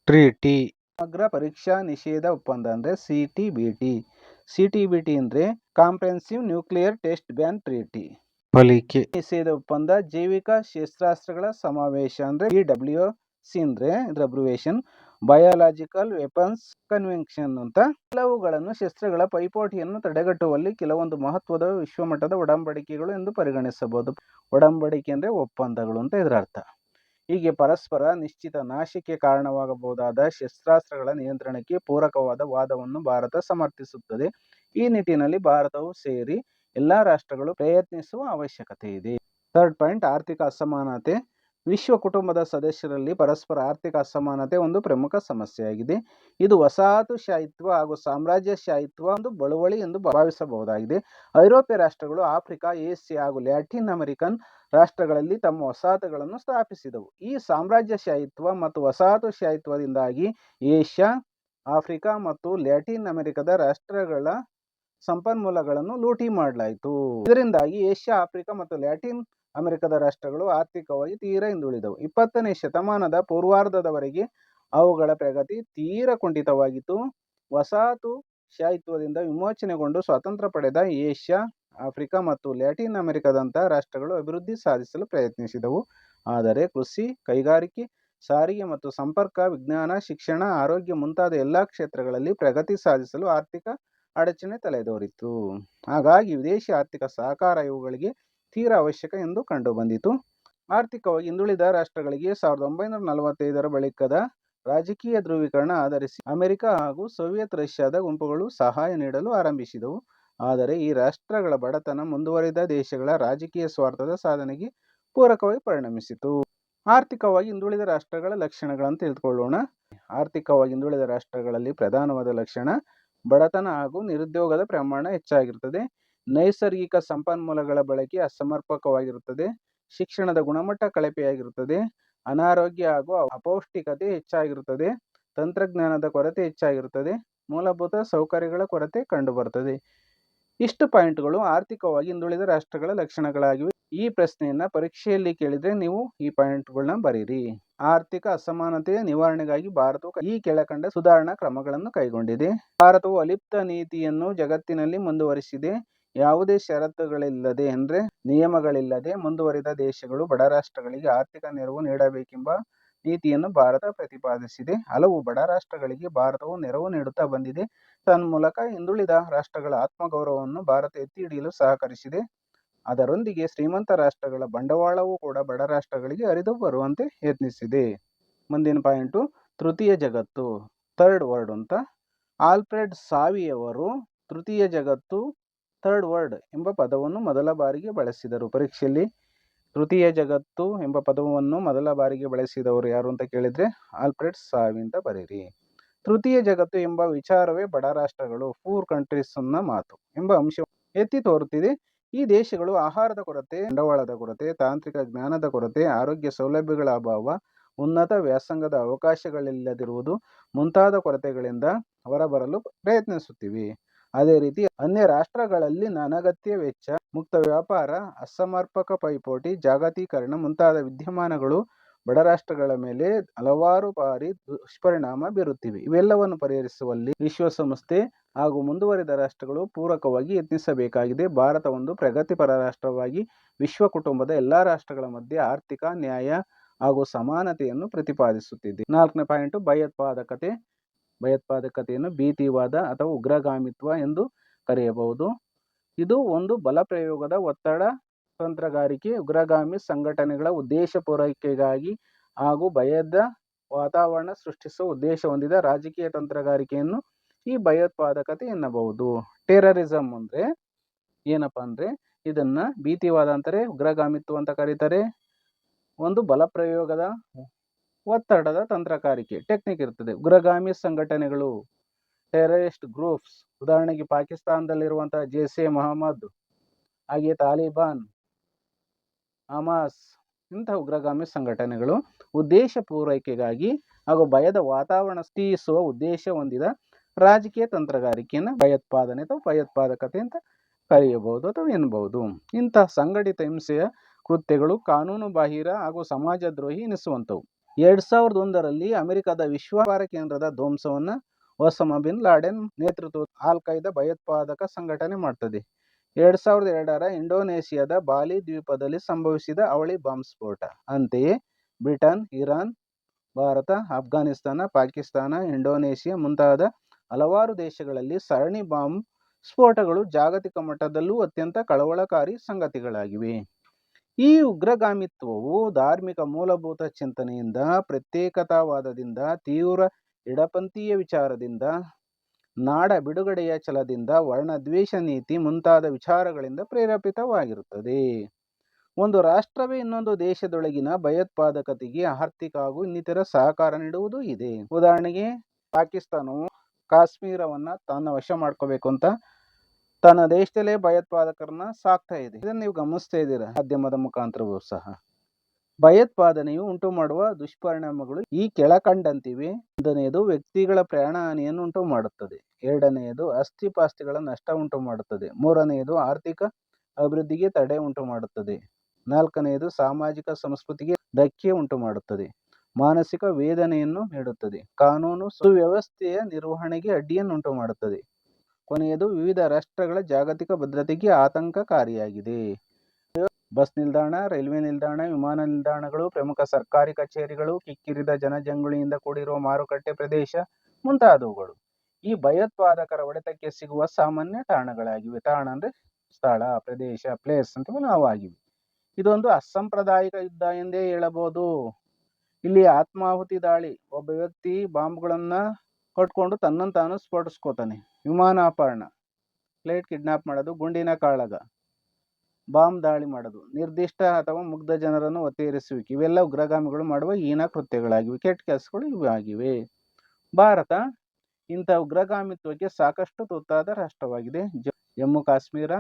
treaty. ಸಮಗ್ರ ಪರೀಕ್ಷಾ ನಿಷೇಧ ಒಪ್ಪಂದ ಅಂದ್ರೆ C T B T. C T B T ಅಂದ್ರೆ comprehensive nuclear test ban treaty. ಫಲಿಕೆ ನಿಷೇಧ ಒಪ್ಪಂದ ಜೈವಿಕ ಶಸ್ತ್ರಾಸ್ತ್ರಗಳ ಸಮಾವೇಶ ಅಂದ್ರೆ ಇ ಡಬ್ಲ್ಯೂ ಸಿ ಅಂದ್ರೆ ಇದ್ರ ಅಬ್ರಿವೇಷನ್ ಬಯಾಲಜಿಕಲ್ ವೆಪನ್ಸ್ ಕನ್ವೆನ್ಷನ್ ಅಂತ ಕೆಲವುಗಳನ್ನು ಶಸ್ತ್ರಗಳ ಪೈಪೋಟಿಯನ್ನು ತಡೆಗಟ್ಟುವಲ್ಲಿ ಕೆಲವೊಂದು ಮಹತ್ವದ ವಿಶ್ವಮಟ್ಟದ ಒಡಂಬಡಿಕೆಗಳು ಎಂದು ಪರಿಗಣಿಸಬಹುದು. ಒಡಂಬಡಿಕೆ ಅಂದ್ರೆ ಒಪ್ಪಂದಗಳು ಅಂತ ಇದರ ಅರ್ಥ. ಹೀಗೆ ಪರಸ್ಪರ ನಿಶ್ಚಿತ ನಾಶಕ್ಕೆ ಕಾರಣವಾಗಬಹುದಾದ ಶಸ್ತ್ರಾಸ್ತ್ರಗಳ ನಿಯಂತ್ರಣಕ್ಕೆ ಪೂರಕವಾದ ವಾದವನ್ನು ಭಾರತ ಸಮರ್ಥಿಸುತ್ತದೆ. ಈ ನಿಟ್ಟಿನಲ್ಲಿ ಭಾರತವು ಸೇರಿ ಎಲ್ಲಾ ರಾಷ್ಟ್ರಗಳು ಪ್ರಯತ್ನಿಸುವ ಅವಶ್ಯಕತೆ ಇದೆ. ಥರ್ಡ್ ಪಾಯಿಂಟ್, ಆರ್ಥಿಕ ಅಸಮಾನತೆ. ವಿಶ್ವ ಕುಟುಂಬದ ಸದಸ್ಯರಲ್ಲಿ ಪರಸ್ಪರ ಆರ್ಥಿಕ ಅಸಮಾನತೆ ಒಂದು ಪ್ರಮುಖ ಸಮಸ್ಯೆಯಾಗಿದೆ. ಇದು ವಸಾಹತುಶಾಹಿತ್ವ ಹಾಗೂ ಸಾಮ್ರಾಜ್ಯಶಾಹಿತ್ವ ಒಂದು ಬಳುವಳಿ ಎಂದು ಭಾವಿಸಬಹುದಾಗಿದೆ. ಐರೋಪ್ಯ ರಾಷ್ಟ್ರಗಳು ಆಫ್ರಿಕಾ, ಏಷ್ಯಾ ಹಾಗೂ ಲ್ಯಾಟಿನ್ ಅಮೆರಿಕನ್ ರಾಷ್ಟ್ರಗಳಲ್ಲಿ ತಮ್ಮ ವಸಾಹತುಗಳನ್ನು ಸ್ಥಾಪಿಸಿದವು. ಈ ಸಾಮ್ರಾಜ್ಯಶಾಹಿತ್ವ ಮತ್ತು ವಸಾಹತುಶಾಹಿತ್ವದಿಂದಾಗಿ ಏಷ್ಯಾ, ಆಫ್ರಿಕಾ ಮತ್ತು ಲ್ಯಾಟಿನ್ ಅಮೆರಿಕದ ರಾಷ್ಟ್ರಗಳ ಸಂಪನ್ಮೂಲಗಳನ್ನು ಲೂಟಿ ಮಾಡಲಾಯಿತು. ಇದರಿಂದಾಗಿ ಏಷ್ಯಾ, ಆಫ್ರಿಕಾ ಮತ್ತು ಲ್ಯಾಟಿನ್ ಅಮೆರಿಕದ ರಾಷ್ಟ್ರಗಳು ಆರ್ಥಿಕವಾಗಿ ತೀರಾ ಹಿಂದುಳಿದವು. ಇಪ್ಪತ್ತನೇ ಶತಮಾನದ ಪೂರ್ವಾರ್ಧದವರೆಗೆ ಅವುಗಳ ಪ್ರಗತಿ ತೀರ ಕುಂಠಿತವಾಗಿತ್ತು. ವಸಾಹತು ಶಾಹಿತ್ವದಿಂದ ವಿಮೋಚನೆಗೊಂಡು ಸ್ವಾತಂತ್ರ್ಯ ಪಡೆದ ಏಷ್ಯಾ, ಆಫ್ರಿಕಾ ಮತ್ತು ಲ್ಯಾಟಿನ್ ಅಮೆರಿಕದಂತಹ ರಾಷ್ಟ್ರಗಳು ಅಭಿವೃದ್ಧಿ ಸಾಧಿಸಲು ಪ್ರಯತ್ನಿಸಿದವು. ಆದರೆ ಕೃಷಿ, ಕೈಗಾರಿಕೆ, ಸಾರಿಗೆ ಮತ್ತು ಸಂಪರ್ಕ, ವಿಜ್ಞಾನ, ಶಿಕ್ಷಣ, ಆರೋಗ್ಯ ಮುಂತಾದ ಎಲ್ಲ ಕ್ಷೇತ್ರಗಳಲ್ಲಿ ಪ್ರಗತಿ ಸಾಧಿಸಲು ಆರ್ಥಿಕ ಅಡಚಣೆ ತಲೆದೋರಿತು ಹಾಗಾಗಿ ವಿದೇಶಿ ಆರ್ಥಿಕ ಸಹಕಾರ ಇವುಗಳಿಗೆ ತೀರಾ ಅವಶ್ಯಕ ಎಂದು ಕಂಡುಬಂದಿತು. ಆರ್ಥಿಕವಾಗಿ ಹಿಂದುಳಿದ ರಾಷ್ಟ್ರಗಳಿಗೆ ಸಾವಿರದ ಒಂಬೈನೂರ ನಲವತ್ತೈದರ ಬಳಿಕದ ರಾಜಕೀಯ ಧ್ರುವೀಕರಣ ಆಧರಿಸಿ ಅಮೆರಿಕ ಹಾಗೂ ಸೋವಿಯತ್ ರಷ್ಯಾದ ಗುಂಪುಗಳು ಸಹಾಯ ನೀಡಲು ಆರಂಭಿಸಿದವು. ಆದರೆ ಈ ರಾಷ್ಟ್ರಗಳ ಬಡತನ ಮುಂದುವರಿದ ದೇಶಗಳ ರಾಜಕೀಯ ಸ್ವಾರ್ಥದ ಸಾಧನೆಗೆ ಪೂರಕವಾಗಿ ಪರಿಣಮಿಸಿತು. ಆರ್ಥಿಕವಾಗಿ ಹಿಂದುಳಿದ ರಾಷ್ಟ್ರಗಳ ಲಕ್ಷಣಗಳನ್ನು ತಿಳಿದುಕೊಳ್ಳೋಣ. ಆರ್ಥಿಕವಾಗಿ ಹಿಂದುಳಿದ ರಾಷ್ಟ್ರಗಳಲ್ಲಿ ಪ್ರಧಾನವಾದ ಲಕ್ಷಣ ಬಡತನ ಹಾಗೂ ನಿರುದ್ಯೋಗದ ಪ್ರಮಾಣ ಹೆಚ್ಚಾಗಿರುತ್ತದೆ. ನೈಸರ್ಗಿಕ ಸಂಪನ್ಮೂಲಗಳ ಬಳಕೆ ಅಸಮರ್ಪಕವಾಗಿರುತ್ತದೆ. ಶಿಕ್ಷಣದ ಗುಣಮಟ್ಟ ಕಳಪೆಯಾಗಿರುತ್ತದೆ. ಅನಾರೋಗ್ಯ ಹಾಗೂ ಅಪೌಷ್ಟಿಕತೆ ಹೆಚ್ಚಾಗಿರುತ್ತದೆ. ತಂತ್ರಜ್ಞಾನದ ಕೊರತೆ ಹೆಚ್ಚಾಗಿರುತ್ತದೆ. ಮೂಲಭೂತ ಸೌಕರ್ಯಗಳ ಕೊರತೆ ಕಂಡುಬರುತ್ತದೆ. ಇಷ್ಟು ಪಾಯಿಂಟ್ಗಳು ಆರ್ಥಿಕವಾಗಿ ಹಿಂದುಳಿದ ರಾಷ್ಟ್ರಗಳ ಲಕ್ಷಣಗಳಾಗಿವೆ. ಈ ಪ್ರಶ್ನೆಯನ್ನ ಪರೀಕ್ಷೆಯಲ್ಲಿ ಕೇಳಿದ್ರೆ ನೀವು ಈ ಪಾಯಿಂಟ್ಗಳನ್ನ ಬರೀರಿ. ಆರ್ಥಿಕ ಅಸಮಾನತೆಯ ನಿವಾರಣೆಗಾಗಿ ಭಾರತವು ಈ ಕೆಳಕಂಡ ಸುಧಾರಣಾ ಕ್ರಮಗಳನ್ನು ಕೈಗೊಂಡಿದೆ. ಭಾರತವು ಅಲಿಪ್ತ ನೀತಿಯನ್ನು ಜಗತ್ತಿನಲ್ಲಿ ಮುಂದುವರಿಸಿದೆ. ಯಾವುದೇ ಷರತ್ತುಗಳಿಲ್ಲದೆ ಅಂದ್ರೆ ನಿಯಮಗಳಿಲ್ಲದೆ ಮುಂದುವರಿದ ದೇಶಗಳು ಬಡ ರಾಷ್ಟ್ರಗಳಿಗೆ ಆರ್ಥಿಕ ನೆರವು ನೀಡಬೇಕೆಂಬ ನೀತಿಯನ್ನು ಭಾರತ ಪ್ರತಿಪಾದಿಸಿದೆ. ಹಲವು ಬಡ ರಾಷ್ಟ್ರಗಳಿಗೆ ಭಾರತವು ನೆರವು ನೀಡುತ್ತಾ ಬಂದಿದೆ. ತನ್ಮೂಲಕ ಹಿಂದುಳಿದ ರಾಷ್ಟ್ರಗಳ ಆತ್ಮಗೌರವವನ್ನು ಭಾರತ ಎತ್ತಿ ಹಿಡಿಯಲು ಸಹಕರಿಸಿದೆ. ಅದರೊಂದಿಗೆ ಶ್ರೀಮಂತ ರಾಷ್ಟ್ರಗಳ ಬಂಡವಾಳವೂ ಕೂಡ ಬಡ ರಾಷ್ಟ್ರಗಳಿಗೆ ಹರಿದು ಬರುವಂತೆ ಯತ್ನಿಸಿದೆ. ಮುಂದಿನ ಪಾಯಿಂಟು, ತೃತೀಯ ಜಗತ್ತು. ಥರ್ಡ್ ವರ್ಡ್ ಅಂತ. ಆಲ್ಫ್ರೆಡ್ ಸಾವಿಯವರು ತೃತೀಯ ಜಗತ್ತು ಥರ್ಡ್ ವರ್ಡ್ ಎಂಬ ಪದವನ್ನು ಮೊದಲ ಬಾರಿಗೆ ಬಳಸಿದರು. ಪರೀಕ್ಷೆಯಲ್ಲಿ ತೃತೀಯ ಜಗತ್ತು ಎಂಬ ಪದವನ್ನು ಮೊದಲ ಬಾರಿಗೆ ಬಳಸಿದವರು ಯಾರು ಅಂತ ಕೇಳಿದ್ರೆ ಆಲ್ಫ್ರೆಡ್ ಸಾವಿ ಅಂತ ಬರೀರಿ. ತೃತೀಯ ಜಗತ್ತು ಎಂಬ ವಿಚಾರವೇ ಬಡ ರಾಷ್ಟ್ರಗಳು, ಪೂರ್ ಕಂಟ್ರೀಸ್ನ ಮಾತು ಎಂಬ ಅಂಶ ಎತ್ತಿ ತೋರುತ್ತಿದೆ. ಈ ದೇಶಗಳು ಆಹಾರದ ಕೊರತೆ, ಬಂಡವಾಳದ ಕೊರತೆ, ತಾಂತ್ರಿಕ ಜ್ಞಾನದ ಕೊರತೆ, ಆರೋಗ್ಯ ಸೌಲಭ್ಯಗಳ ಅಭಾವ, ಉನ್ನತ ವ್ಯಾಸಂಗದ ಅವಕಾಶಗಳಿಲ್ಲದಿರುವುದು ಮುಂತಾದ ಕೊರತೆಗಳಿಂದ ಹೊರಬರಲು ಪ್ರಯತ್ನಿಸುತ್ತಿವೆ. ಅದೇ ರೀತಿ ಅನ್ಯ ರಾಷ್ಟ್ರಗಳಲ್ಲಿ ಅನಗತ್ಯ ವೆಚ್ಚ, ಮುಕ್ತ ವ್ಯಾಪಾರ, ಅಸಮರ್ಪಕ ಪೈಪೋಟಿ, ಜಾಗತೀಕರಣ ಮುಂತಾದ ವಿದ್ಯಮಾನಗಳು ಬಡ ರಾಷ್ಟ್ರಗಳ ಮೇಲೆ ಹಲವಾರು ಬಾರಿ ದುಷ್ಪರಿಣಾಮ ಬೀರುತ್ತಿವೆ. ಇವೆಲ್ಲವನ್ನು ಪರಿಹರಿಸುವಲ್ಲಿ ವಿಶ್ವಸಂಸ್ಥೆ ಹಾಗೂ ಮುಂದುವರಿದ ರಾಷ್ಟ್ರಗಳು ಪೂರಕವಾಗಿ ಯತ್ನಿಸಬೇಕಾಗಿದೆ. ಭಾರತ ಒಂದು ಪ್ರಗತಿಪರ ರಾಷ್ಟ್ರವಾಗಿ ವಿಶ್ವ ಕುಟುಂಬದ ಎಲ್ಲಾ ರಾಷ್ಟ್ರಗಳ ಮಧ್ಯೆ ಆರ್ಥಿಕ, ನ್ಯಾಯ ಹಾಗೂ ಸಮಾನತೆಯನ್ನು ಪ್ರತಿಪಾದಿಸುತ್ತಿದೆ. ನಾಲ್ಕನೇ ಪಾಯಿಂಟ್, ಭಯೋತ್ಪಾದಕತೆ. ಭಯೋತ್ಪಾದಕತೆಯನ್ನು ಭೀತಿವಾದ ಅಥವಾ ಉಗ್ರಗಾಮಿತ್ವ ಎಂದು ಕರೆಯಬಹುದು. ಇದು ಒಂದು ಬಲ ಪ್ರಯೋಗದ ಒತ್ತಡ ತಂತ್ರಗಾರಿಕೆ, ಉಗ್ರಗಾಮಿ ಸಂಘಟನೆಗಳ ಉದ್ದೇಶ ಪೂರೈಕೆಗಾಗಿ ಹಾಗೂ ಭಯದ ವಾತಾವರಣ ಸೃಷ್ಟಿಸುವ ಉದ್ದೇಶ ಹೊಂದಿದ ರಾಜಕೀಯ ತಂತ್ರಗಾರಿಕೆಯನ್ನು ಈ ಭಯೋತ್ಪಾದಕತೆ ಎನ್ನಬಹುದು. ಟೆರರಿಸಂ ಅಂದರೆ ಏನಪ್ಪ ಅಂದರೆ ಇದನ್ನ ಭೀತಿವಾದ ಅಂತಾರೆ, ಉಗ್ರಗಾಮಿತ್ವ ಅಂತ ಕರೀತಾರೆ. ಒಂದು ಬಲ ಪ್ರಯೋಗದ ಒತ್ತಡದ ತಂತ್ರಗಾರಿಕೆ, ಟೆಕ್ನಿಕ್ ಇರ್ತದೆ ಉಗ್ರಗಾಮಿ ಸಂಘಟನೆಗಳು, ಟೆರರಿಸ್ಟ್ ಗ್ರೂಪ್ಸ್, ಉದಾಹರಣೆಗೆ ಪಾಕಿಸ್ತಾನದಲ್ಲಿರುವಂತಹ ಎ ಮೊಹಮ್ಮದ್ ಹಾಗೆ ತಾಲಿಬಾನ್ ಅಮಾಸ್ ಇಂತಹ ಉಗ್ರಗಾಮಿ ಸಂಘಟನೆಗಳು ಉದ್ದೇಶ ಪೂರೈಕೆಗಾಗಿ ಹಾಗೂ ಭಯದ ವಾತಾವರಣ ಸೃಷ್ಟಿಸುವ ಉದ್ದೇಶ ಹೊಂದಿದ ರಾಜಕೀಯ ತಂತ್ರಗಾರಿಕೆಯನ್ನು ಭಯೋತ್ಪಾದನೆ ಅಥವಾ ಭಯೋತ್ಪಾದಕತೆ ಅಂತ ಕರೆಯಬಹುದು ಅಥವಾ ಎನ್ನಬಹುದು. ಇಂತಹ ಸಂಘಟಿತ ಹಿಂಸೆಯ ಕೃತ್ಯಗಳು ಕಾನೂನು ಬಾಹಿರ ಹಾಗೂ ಸಮಾಜದ್ರೋಹಿ ಎನಿಸುವಂಥವು. ಎರಡ್ ಸಾವಿರದ ಒಂದರಲ್ಲಿ ಅಮೆರಿಕದ ವಿಶ್ವವಾರ ಕೇಂದ್ರದ ಧ್ವಂಸವನ್ನು ಒಸಮಾ ಬಿನ್ ಲಾಡೆನ್ ನೇತೃತ್ವದ ಆಲ್ ಖೈದಾ ಭಯೋತ್ಪಾದಕ ಸಂಘಟನೆ ಮಾಡ್ತದೆ. ಎರಡು ಸಾವಿರದ ಎರಡರ ಇಂಡೋನೇಷ್ಯಾದ ಬಾಲಿ ದ್ವೀಪದಲ್ಲಿ ಸಂಭವಿಸಿದ ಅವಳಿ ಬಾಂಬ್ ಸ್ಫೋಟ. ಅಂತೆಯೇ, Britain, Iran, Bharata Afghanistan Pakistan, Indonesia ಮುಂತಾದ ಹಲವಾರು ದೇಶಗಳಲ್ಲಿ ಸರಣಿ ಬಾಂಬ್ ಸ್ಫೋಟಗಳು ಜಾಗತಿಕ ಮಟ್ಟದಲ್ಲೂ ಅತ್ಯಂತ ಕಳವಳಕಾರಿ ಸಂಗತಿಗಳಾಗಿವೆ. ಈ ಉಗ್ರಗಾಮಿತ್ವವು ಧಾರ್ಮಿಕ ಮೂಲಭೂತ ಚಿಂತನೆಯಿಂದ, ಪ್ರತ್ಯೇಕತಾವಾದದಿಂದ, ತೀವ್ರ ಎಡಪಂಥೀಯ ವಿಚಾರದಿಂದ, ನಾಡ ಬಿಡುಗಡೆಯ ಛಲದಿಂದ ವರ್ಣದ್ವೇಷ ನೀತಿ ಮುಂತಾದ ವಿಚಾರಗಳಿಂದ ಪ್ರೇರೇಪಿತವಾಗಿರುತ್ತದೆ. ಒಂದು ರಾಷ್ಟ್ರವೇ ಇನ್ನೊಂದು ದೇಶದೊಳಗಿನ ಭಯೋತ್ಪಾದಕತೆಗೆ ಆರ್ಥಿಕ ಹಾಗೂ ಇನ್ನಿತರ ಸಹಕಾರ ನೀಡುವುದು ಇದೆ. ಉದಾಹರಣೆಗೆ, ಪಾಕಿಸ್ತಾನವು ಕಾಶ್ಮೀರವನ್ನು ತನ್ನ ವಶ ಮಾಡ್ಕೋಬೇಕು ಅಂತ ತನ್ನ ದೇಶದಲ್ಲೇ ಭಯೋತ್ಪಾದಕರನ್ನ ಸಾಕ್ತಾ ಇದೆ. ಇದನ್ನು ನೀವು ಗಮನಿಸ್ತಾ ಇದ್ದೀರಾ? ಮಾಧ್ಯಮದ ಮುಖಾಂತರವೂ ಸಹ. ಭಯೋತ್ಪಾದನೆಯು ಉಂಟು ಮಾಡುವ ದುಷ್ಪರಿಣಾಮಗಳು ಈ ಕೆಳಕಂಡಂತಿವೆ. ಒಂದನೆಯದು ವ್ಯಕ್ತಿಗಳ ಪ್ರಯಾಣ ಹಾನಿಯನ್ನು ಉಂಟು ಮಾಡುತ್ತದೆ ಎರಡನೆಯದು ಅಸ್ಥಿಪಾಸ್ತಿಗಳ ನಷ್ಟ ಉಂಟು ಮಾಡುತ್ತದೆ ಮೂರನೆಯದು ಆರ್ಥಿಕ ಅಭಿವೃದ್ಧಿಗೆ ತಡೆ ಉಂಟು ಮಾಡುತ್ತದೆ ನಾಲ್ಕನೆಯದು ಸಾಮಾಜಿಕ ಸಂಸ್ಕೃತಿಗೆ ಧಕ್ಕೆ ಉಂಟು ಮಾಡುತ್ತದೆ ಮಾನಸಿಕ ವೇದನೆಯನ್ನು ನೀಡುತ್ತದೆ. ಕಾನೂನು ಸುವ್ಯವಸ್ಥೆಯ ನಿರ್ವಹಣೆಗೆ ಅಡ್ಡಿಯನ್ನುಂಟು ಮಾಡುತ್ತದೆ ಕೊನೆಯದು ವಿವಿಧ ರಾಷ್ಟ್ರಗಳ ಜಾಗತಿಕ ಭದ್ರತೆಗೆ ಆತಂಕಕಾರಿಯಾಗಿದೆ. ಬಸ್ ನಿಲ್ದಾಣ, ರೈಲ್ವೆ ನಿಲ್ದಾಣ, ವಿಮಾನ ನಿಲ್ದಾಣಗಳು, ಪ್ರಮುಖ ಸರ್ಕಾರಿ ಕಚೇರಿಗಳು, ಕಿಕ್ಕಿರಿದ ಜನಜಂಗುಳಿಯಿಂದ ಕೂಡಿರುವ ಮಾರುಕಟ್ಟೆ ಪ್ರದೇಶ ಮುಂತಾದವುಗಳು. ಈ ಭಯೋತ್ಪಾದಕರ ಹೊಡೆತಕ್ಕೆ ಸಿಗುವ ಸಾಮಾನ್ಯ ತಾಣಗಳಾಗಿವೆ. ತಾಣ ಅಂದ್ರೆ ಸ್ಥಳ, ಪ್ರದೇಶ ಪ್ಲೇಸ್ ಅಂತ ನಾವು ಆಗಿವೆ ಇದೊಂದು ಅಸಾಂಪ್ರದಾಯಿಕ ಯುದ್ಧ ಎಂದೇ ಹೇಳಬಹುದು. ಇಲ್ಲಿ ಆತ್ಮಾಹುತಿ ದಾಳಿ. ಒಬ್ಬ ವ್ಯಕ್ತಿ ಬಾಂಬ್ಗಳನ್ನ ಕಟ್ಕೊಂಡು ತನ್ನನ್ನು ತಾನು ಸ್ಫೋಟಿಸ್ಕೋತಾನೆ. ವಿಮಾನ ಅಪಹರಣ ಫ್ಲೈಟ್ ಕಿಡ್ನಾಪ್ ಮಾಡೋದು, ಗುಂಡಿನ ಕಾಳಗ. ಬಾಂಬ್ ದಾಳಿ ಮಾಡೋದು. ನಿರ್ದಿಷ್ಟ ಅಥವಾ ಮುಗ್ಧ ಜನರನ್ನು ಒತ್ತೇರಿಸುವಿಕೆ. ಇವೆಲ್ಲ ಉಗ್ರಗಾಮಿಗಳು ಮಾಡುವ ಹೀನ ಕೃತ್ಯಗಳಾಗಿವೆ. ಕೆಟ್ಟ ಕೆಲಸಗಳು ಇವು ಆಗಿವೆ. ಭಾರತ, ಇಂಥ ಉಗ್ರಗಾಮಿತ್ವಕ್ಕೆ ಸಾಕಷ್ಟು ತುತ್ತಾದ ರಾಷ್ಟ್ರವಾಗಿದೆ. ಜಮ್ಮು ಕಾಶ್ಮೀರ,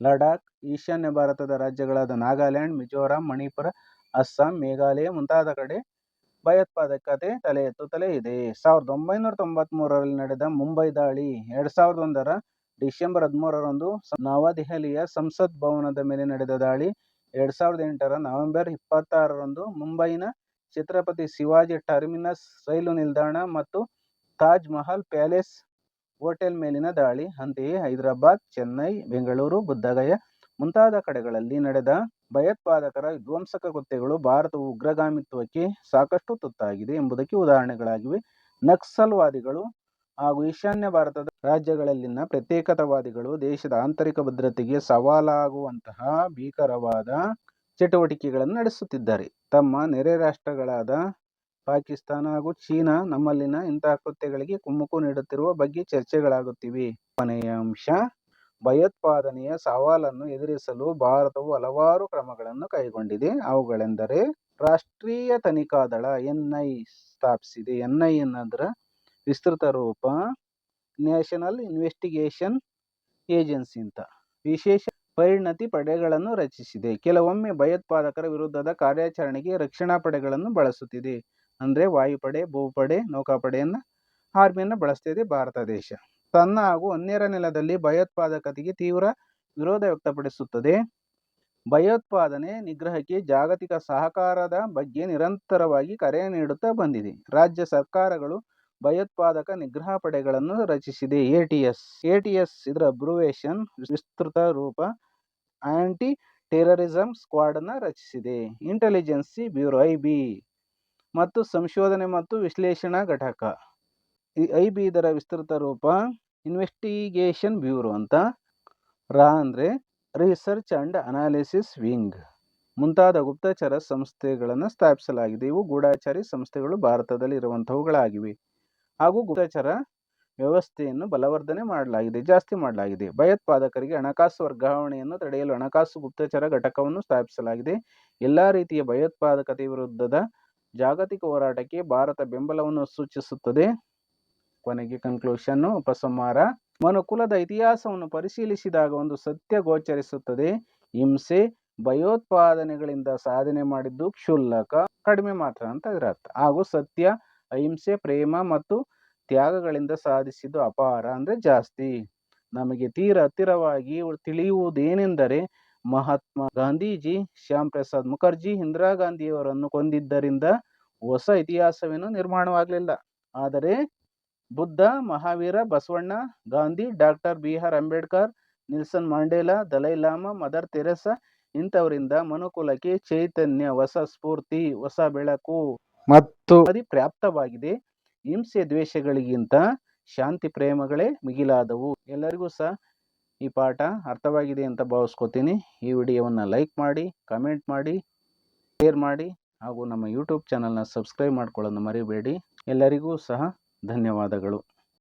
ಲಡಾಖ್, ಈಶಾನ್ಯ ಭಾರತದ ರಾಜ್ಯಗಳಾದ ನಾಗಾಲ್ಯಾಂಡ್, ಮಿಜೋರಾಂ, ಮಣಿಪುರ, ಅಸ್ಸಾಂ, ಮೇಘಾಲಯ ಮುಂತಾದ ಕಡೆ ಭಯೋತ್ಪಾದಕತೆ ತಲೆ ಎತ್ತುತ್ತಲೇ ಇದೆ ಸಾವಿರದ ಒಂಬೈನೂರ ತೊಂಬತ್ತ್ ಮೂರರಲ್ಲಿ ನಡೆದ ಮುಂಬೈ ದಾಳಿ ಎರಡ್ ಸಾವಿರದ ಒಂದರ ಡಿಸೆಂಬರ್ ಹದಿಮೂರರಂದು ನವದೆಹಲಿಯ ಸಂಸತ್ ಭವನದ ಮೇಲೆ ನಡೆದ ದಾಳಿ ಎರಡ್ ಸಾವಿರದ ಎಂಟರ ನವೆಂಬರ್ ಇಪ್ಪತ್ತಾರರಂದು ಮುಂಬೈನ ಛತ್ರಪತಿ ಶಿವಾಜಿ ಟರ್ಮಿನಸ್ ರೈಲು ನಿಲ್ದಾಣ ಮತ್ತು ತಾಜ್ ಮಹಲ್ ಪ್ಯಾಲೇಸ್ ಹೋಟೆಲ್ ಮೇಲಿನ ದಾಳಿ. ಅಂತೆಯೇ ಹೈದರಾಬಾದ್, ಚೆನ್ನೈ, ಬೆಂಗಳೂರು, ಬುದ್ಧಗಯ ಮುಂತಾದ ಕಡೆಗಳಲ್ಲಿ ನಡೆದ ಭಯೋತ್ಪಾದಕರ ವಿಧ್ವಂಸಕ ಕೃತ್ಯಗಳು ಭಾರತವು ಉಗ್ರಗಾಮಿತ್ವಕ್ಕೆ ಸಾಕಷ್ಟು ತುತ್ತಾಗಿದೆ ಎಂಬುದಕ್ಕೆ ಉದಾಹರಣೆಗಳಾಗಿವೆ. ನಕ್ಸಲ್ವಾದಿಗಳು ಹಾಗೂ ಈಶಾನ್ಯ ಭಾರತದ ರಾಜ್ಯಗಳಲ್ಲಿನ ಪ್ರತ್ಯೇಕತಾವಾದಿಗಳು ದೇಶದ ಆಂತರಿಕ ಭದ್ರತೆಗೆ ಸವಾಲಾಗುವಂತಹ ಭೀಕರವಾದ ಚಟುವಟಿಕೆಗಳನ್ನು ನಡೆಸುತ್ತಿದ್ದಾರೆ. ತಮ್ಮ ನೆರೆ ರಾಷ್ಟ್ರಗಳಾದ ಪಾಕಿಸ್ತಾನ ಹಾಗೂ ಚೀನಾ ನಮ್ಮಲ್ಲಿನ ಇಂತಹ ಕೃತ್ಯಗಳಿಗೆ ಕುಮ್ಮಕ್ಕು ನೀಡುತ್ತಿರುವ ಬಗ್ಗೆ ಚರ್ಚೆಗಳಾಗುತ್ತಿವೆ. ಕೊನೆಯ ಅಂಶ. ಭಯೋತ್ಪಾದನೆಯ ಸವಾಲನ್ನು ಎದುರಿಸಲು ಭಾರತವು ಹಲವಾರು ಕ್ರಮಗಳನ್ನು ಕೈಗೊಂಡಿದೆ. ಅವುಗಳೆಂದರೆ ರಾಷ್ಟ್ರೀಯ ತನಿಖಾ ದಳ ಎನ್ಐ ಸ್ಥಾಪಿಸಿದೆ. ಎನ್ಐ ಅನ್ನೋದರ ವಿಸ್ತೃತ ರೂಪ ನ್ಯಾಷನಲ್ ಇನ್ವೆಸ್ಟಿಗೇಷನ್ ಏಜೆನ್ಸಿ ಅಂತ. ವಿಶೇಷ ಪರಿಣತಿ ಪಡೆಗಳನ್ನು ರಚಿಸಿದೆ. ಕೆಲವೊಮ್ಮೆ ಭಯೋತ್ಪಾದಕರ ವಿರುದ್ಧದ ಕಾರ್ಯಾಚರಣೆಗೆ ರಕ್ಷಣಾ ಪಡೆಗಳನ್ನು ಬಳಸುತ್ತಿದೆ. ಅಂದರೆ ವಾಯುಪಡೆ, ಭೂಪಡೆ, ನೌಕಾಪಡೆಯನ್ನು, ಆರ್ಮಿಯನ್ನ ಬಳಸ್ತಿದೆ ಭಾರತ ದೇಶ. ತನ್ನ ಹಾಗೂ ಅನ್ಯರ ನೆಲದಲ್ಲಿ ಭಯೋತ್ಪಾದಕತೆಗೆ ತೀವ್ರ ವಿರೋಧ ವ್ಯಕ್ತಪಡಿಸುತ್ತದೆ. ಭಯೋತ್ಪಾದನೆ ನಿಗ್ರಹಕ್ಕೆ ಜಾಗತಿಕ ಸಹಕಾರದ ಬಗ್ಗೆ ನಿರಂತರವಾಗಿ ಕರೆ ನೀಡುತ್ತಾ ಬಂದಿದೆ. ರಾಜ್ಯ ಸರ್ಕಾರಗಳು ಭಯೋತ್ಪಾದಕ ನಿಗ್ರಹ ಪಡೆಗಳನ್ನು ರಚಿಸಿದೆ. ಎಟಿಎಸ್ ಎಟಿಎಸ್ ಇದರ ಅಬ್ರುವೇಶನ್ ವಿಸ್ತೃತ ರೂಪ ಆಂಟಿ ಟೆರರಿಸಂ ಸ್ಕ್ವಾಡನ್ನು ರಚಿಸಿದೆ. ಇಂಟೆಲಿಜೆನ್ಸಿ ಬ್ಯೂರೋ ಐ ಬಿ ಮತ್ತು ಸಂಶೋಧನೆ ಮತ್ತು ವಿಶ್ಲೇಷಣಾ ಘಟಕ ಈ ಐ ಬಿ ಇದರ ವಿಸ್ತೃತ ರೂಪ ಇನ್ವೆಸ್ಟಿಗೇಷನ್ ಬ್ಯೂರೋ ಅಂತ. ರಾ ಅಂದರೆ ರಿಸರ್ಚ್ ಆ್ಯಂಡ್ ಅನಾಲಿಸಿಸ್ ವಿಂಗ್ ಮುಂತಾದ ಗುಪ್ತಚರ ಸಂಸ್ಥೆಗಳನ್ನು ಸ್ಥಾಪಿಸಲಾಗಿದೆ. ಇವು ಗೂಢಾಚಾರಿ ಸಂಸ್ಥೆಗಳು ಭಾರತದಲ್ಲಿ ಇರುವಂಥವುಗಳಾಗಿವೆ ಹಾಗೂ ಗುಪ್ತಚರ ವ್ಯವಸ್ಥೆಯನ್ನು ಬಲವರ್ಧನೆ ಮಾಡಲಾಗಿದೆ, ಜಾಸ್ತಿ ಮಾಡಲಾಗಿದೆ. ಭಯೋತ್ಪಾದಕರಿಗೆ ಹಣಕಾಸು ವರ್ಗಾವಣೆಯನ್ನು ತಡೆಯಲು ಹಣಕಾಸು ಗುಪ್ತಚರ ಘಟಕವನ್ನು ಸ್ಥಾಪಿಸಲಾಗಿದೆ. ಎಲ್ಲ ರೀತಿಯ ಭಯೋತ್ಪಾದಕತೆ ವಿರುದ್ಧದ ಜಾಗತಿಕ ಹೋರಾಟಕ್ಕೆ ಭಾರತ ಬೆಂಬಲವನ್ನು ಸೂಚಿಸುತ್ತದೆ. ಕೊನೆಗೆ ಕನ್ಕ್ಲೂಷನ್ ಉಪಸಂಹಾರ. ಮನುಕುಲದ ಇತಿಹಾಸವನ್ನು ಪರಿಶೀಲಿಸಿದಾಗ ಒಂದು ಸತ್ಯ ಗೋಚರಿಸುತ್ತದೆ. ಹಿಂಸೆ, ಭಯೋತ್ಪಾದನೆಗಳಿಂದ ಸಾಧನೆ ಮಾಡಿದ್ದು ಕ್ಷುಲ್ಲಕ, ಕಡಿಮೆ ಮಾತ್ರ ಅಂತ ಇದರ ಅರ್ಥ. ಹಾಗೂ ಸತ್ಯ, ಅಹಿಂಸೆ, ಪ್ರೇಮ ಮತ್ತು ತ್ಯಾಗಗಳಿಂದ ಸಾಧಿಸಿದ್ದು ಅಪಾರ ಅಂದರೆ ಜಾಸ್ತಿ. ನಮಗೆ ತೀರ ಹತ್ತಿರವಾಗಿ ತಿಳಿಯುವುದೇನೆಂದರೆ ಮಹಾತ್ಮ ಗಾಂಧೀಜಿ, ಶ್ಯಾಮ್ ಪ್ರಸಾದ್ ಮುಖರ್ಜಿ, ಇಂದಿರಾ ಗಾಂಧಿಯವರನ್ನು ಕೊಂದಿದ್ದರಿಂದ ಹೊಸ ಇತಿಹಾಸವೇನು ನಿರ್ಮಾಣವಾಗಲಿಲ್ಲ. ಆದರೆ Buddha Mahavira Basavanna Gandhi doctor B R Ambedkar Nelson Mandela Dalai Lama Mother Teresa ಇಂಥವರಿಂದ ಮನುಕುಲಕ್ಕೆ ಚೈತನ್ಯ ಹೊಸ ಸ್ಫೂರ್ತಿ ಹೊಸ ಬೆಳಕು ಮತ್ತು ಅದಿ ಪ್ರಾಪ್ತವಾಗಿದೆ. ಹಿಂಸೆ ದ್ವೇಷಗಳಿಗಿಂತ ಶಾಂತಿ ಪ್ರೇಮಗಳೇ ಮಿಗಿಲಾದವು. ಎಲ್ಲರಿಗೂ ಸಹ ಈ ಪಾಠ ಅರ್ಥವಾಗಿದೆ ಅಂತ ಭಾವಿಸ್ಕೊತೀನಿ. ಈ ವಿಡಿಯೋವನ್ನು ಲೈಕ್ ಮಾಡಿ ಕಮೆಂಟ್ ಮಾಡಿ ಶೇರ್ ಮಾಡಿ ಹಾಗೂ ನಮ್ಮ ಯೂಟ್ಯೂಬ್ ಚಾನಲ್ನ ಸಬ್ಸ್ಕ್ರೈಬ್ ಮಾಡ್ಕೊಳ್ಳೋದು ಮರಿಬೇಡಿ. ಎಲ್ಲರಿಗೂ ಸಹ ಧನ್ಯವಾದಗಳು.